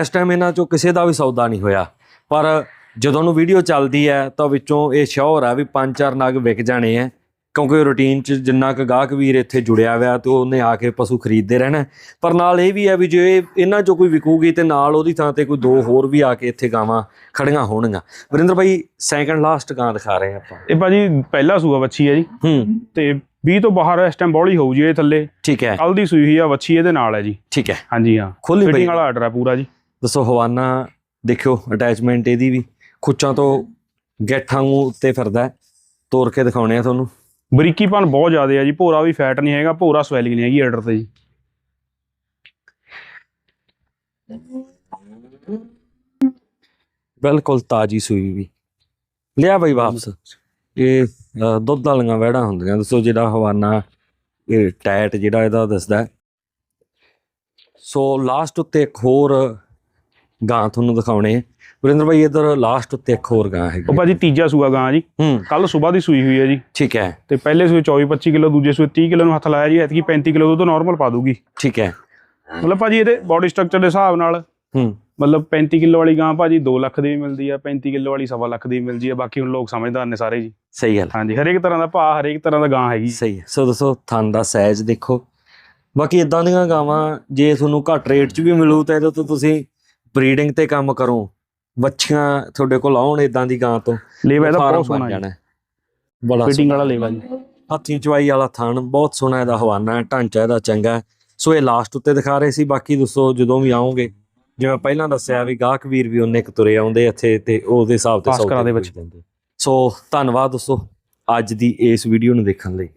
S1: ਇਸ ਟਾਈਮ ਇਹਨਾਂ ਚੋਂ ਕਿਸੇ ਦਾ ਵੀ ਸੌਦਾ ਨਹੀਂ ਹੋਇਆ। ਪਰ ਜਦੋਂ ਨੂੰ ਵੀਡੀਓ ਚੱਲਦੀ ਹੈ ਤਾਂ ਵਿੱਚੋਂ ਇਹ ਸ਼ੋਰ ਹੈ ਵੀ ਪੰਜ ਚਾਰ ਨਗ ਵਿਕ ਜਾਣੇ ਆ। ਕਿਉਂਕਿ ਰੂਟੀਨ 'ਚ ਜਿੰਨਾ ਕੁ ਗਾਹਕ ਵੀਰ ਇੱਥੇ ਜੁੜਿਆ ਹੋਇਆ ਤੇ ਉਹਨੇ ਆ ਕੇ ਪਸ਼ੂ ਖਰੀਦਦੇ ਰਹਿਣਾ। ਪਰ ਨਾਲ ਇਹ ਵੀ ਹੈ ਵੀ ਜੇ ਇਹ- ਇਹਨਾਂ ਚੋਂ ਕੋਈ ਵਿਕੂਗੀ ਤੇ ਨਾਲ ਉਹਦੀ ਥਾਂ ਤੇ ਕੋਈ ਦੋ ਹੋਰ ਵੀ ਆ ਕੇ ਇੱਥੇ ਗਾਵਾਂ ਖੜੀਆਂ ਹੋਣਗੀਆਂ। ਵਰਿੰਦਰ ਭਾਈ ਸੈਕੰਡ ਲਾਸਟ ਗਾਂ ਦਿਖਾ ਰਹੇ ਆਪਾਂ।
S2: ਇਹ ਭਾਜੀ ਪਹਿਲਾ ਸੂਆ ਬੱਚੀ ਹੈ ਜੀ।
S1: ਹੂੰ।
S2: ਤੇ 20 ਤੋਂ ਬਾਹਰ ਇਸ ਟਾਈਮ ਬੌਲੀ ਹੋਊ ਜੀ ਇਹ ਥੱਲੇ।
S1: ਠੀਕ ਹੈ।
S2: ਕੱਲ ਦੀ ਸੂਈ ਹੋਈ ਆ ਬੱਚੀ ਇਹਦੇ ਨਾਲ ਹੈ ਜੀ।
S1: ਠੀਕ ਹੈ।
S2: ਹਾਂਜੀ ਹਾਂ।
S1: ਖੋਲੀ
S2: ਵਾਲਾ ਆਰਡਰ ਹੈ ਪੂਰਾ ਜੀ।
S1: ਦੱਸੋ ਹਵਾਨਾ ਦੇਖਿਓ ਅਟੈਚਮੈਂਟ ਇਹਦੀ ਵੀ। ਖੁੱਚਾਂ ਤੋਂ ਗੈਠਾਂ ਨੂੰ ਉੱਤੇ ਫਿਰਦਾ। ਤੋੜ ਕੇ ਦਿਖਾਉਣੇ ਆ ਤੁਹਾਨੂੰ।
S2: ਬਰੀਕੀਪਨ ਬਹੁਤ ਜ਼ਿਆਦਾ ਹੈ ਜੀ। ਭੋਰਾ ਵੀ ਫੈਟ ਨਹੀਂ ਹੈਗਾ ਭੋਰਾ ਸਵੈਲਿੰਗ ਨਹੀਂ ਹੈਗੀ ਆਰਡਰ ਤੇ ਜੀ।
S1: ਬਿਲਕੁਲ ਤਾਜੀ ਸੂਈ ਵੀ। ਲਿਆ ਬਈ ਵਾਪਸ। ਇਹ ਦੁੱਧ ਵਾਲੀਆਂ ਵਹਿੜਾਂ ਹੁੰਦੀਆਂ। ਦੱਸੋ ਜਿਹੜਾ ਹਵਾਨਾ ਇਹ ਟੈਟ ਜਿਹੜਾ ਇਹਦਾ ਦੱਸਦਾ। ਸੋ ਲਾਸਟ ਉੱਤੇ ਇੱਕ ਹੋਰ ਗਾਂ ਤੁਹਾਨੂੰ ਦਿਖਾਉਣੇ ਆ ਵਰਿੰਦਰ ਭਾਈ ਇਧਰ ਲਾਸਟ ਉੱਤੇ ਇੱਕ ਹੋਰ ਗਾਂ
S2: ਉਹ
S1: ਹੈਗੀ
S2: ਭਾਜੀ ਤੀਜਾ ਸੂਆ ਗਾਂ ਜੀ। ਕੱਲ ਸਵੇਰ ਦੀ ਸੂਈ ਹੋਈ ਹੈ ਜੀ।
S1: ਠੀਕ ਹੈ।
S2: ਤੇ ਪਹਿਲੇ ਸੂਏ 24 25 ਕਿਲੋ ਦੂਜੇ ਸੂਏ 30 ਕਿਲੋ ਨੂੰ ਹੱਥ ਲਾਇਆ ਜੀ ਐਤਕੀ 35 ਕਿਲੋ ਦੁੱਧ ਨਾਰਮਲ ਪਾ ਦੂਗੀ
S1: ਠੀਕ ਹੈ।
S2: ਮਤਲਬ ਭਾਜੀ ਇਹਦੇ ਬਾਡੀ ਸਟਰਕਚਰ ਦੇ ਹਿਸਾਬ ਨਾਲ
S1: ਹੂੰ।
S2: ਮਤਲਬ 35 ਕਿਲੋ ਵਾਲੀ ਗਾਂ ਭਾਜੀ 2 ਲੱਖ ਦੀ ਵੀ ਮਿਲਦੀ ਆ 35 ਕਿਲੋ ਵਾਲੀ ਸਵਾ ਲੱਖ ਦੀ ਵੀ ਮਿਲਦੀ ਆ ਬਾਕੀ ਹੁਣ ਲੋਕ ਸਮਝਦਾਰ ਨੇ ਸਾਰੇ ਜੀ।
S1: ਸਹੀ ਗੱਲ।
S2: ਹਾਂਜੀ ਹਰੇਕ ਤਰ੍ਹਾਂ ਦਾ ਭਾਅ ਹਰੇਕ ਤਰ੍ਹਾਂ ਦਾ ਗਾਂ ਹੈਗੀ।
S1: ਸਹੀ ਹੈ। ਸੋ ਦੋਸਤੋ ਥਣ ਦਾ ਸਾਈਜ਼ ਦੇਖੋ। ਬਾਕੀ ਇਦਾਂ ਦੀਆਂ ਗਾਵਾਂ ਜੇ ਤੁਹਾਨੂੰ ਘੱਟ ਰੇਟ 'ਚ ਵੀ ਮਿਲੂ ਤਾਂ ਇਹਦੇ ਤੋਂ ਤੁਸੀਂ ਬਰੀਡਿੰਗ ਤੇ ਕੰਮ ਕਰੋ। ਬੱਚੀਆਂ ਤੁਹਾਡੇ ਕੋਲ ਆਉਣ ਇਦਾਂ ਦੀ ਗਾਂ ਤੋਂ
S2: ਲੇਵਾ ਇਹਦਾ ਬਹੁਤ ਸੋਹਣਾ
S1: ਜਾਣਾ। ਬੜਾ
S2: ਫਿਟਿੰਗ। ਵਾਲਾ ਲੇਵਾ ਜੀ
S1: ਹੱਥੀਂ ਚਵਾਈ ਵਾਲਾ ਥਣ ਬਹੁਤ ਸੋਹਣਾ ਇਹਦਾ ਹਵਾਨਾ ਹੈ ਢਾਂਚਾ ਇਹਦਾ ਚੰਗਾ ਸੋ ਇਹ ਲਾਸਟ ਉੱਤੇ ਦਿਖਾ ਰਹੇ ਸੀ ਬਾਕੀ ਦੋਸਤੋ ਜਦੋਂ ਵੀ ਆਓਗੇ ਜਿਵੇਂ ਪਹਿਲਾਂ ਦੱਸਿਆ ਵੀ ਗਾਹਕ ਵੀਰ ਵੀ ਉਹਨੇ ਕੁ ਤੁਰੇ ਆਉਂਦੇ ਇੱਥੇ ਤੇ ਉਹਦੇ ਹਿਸਾਬ ਤੇ ਸੌਦੇ
S2: ਦੇ ਵਿੱਚ।
S1: ਸੋ ਧੰਨਵਾਦ ਦੋਸਤੋ ਅੱਜ ਦੀ ਇਸ ਵੀਡੀਓ ਨੂੰ ਦੇਖਣ ਲਈ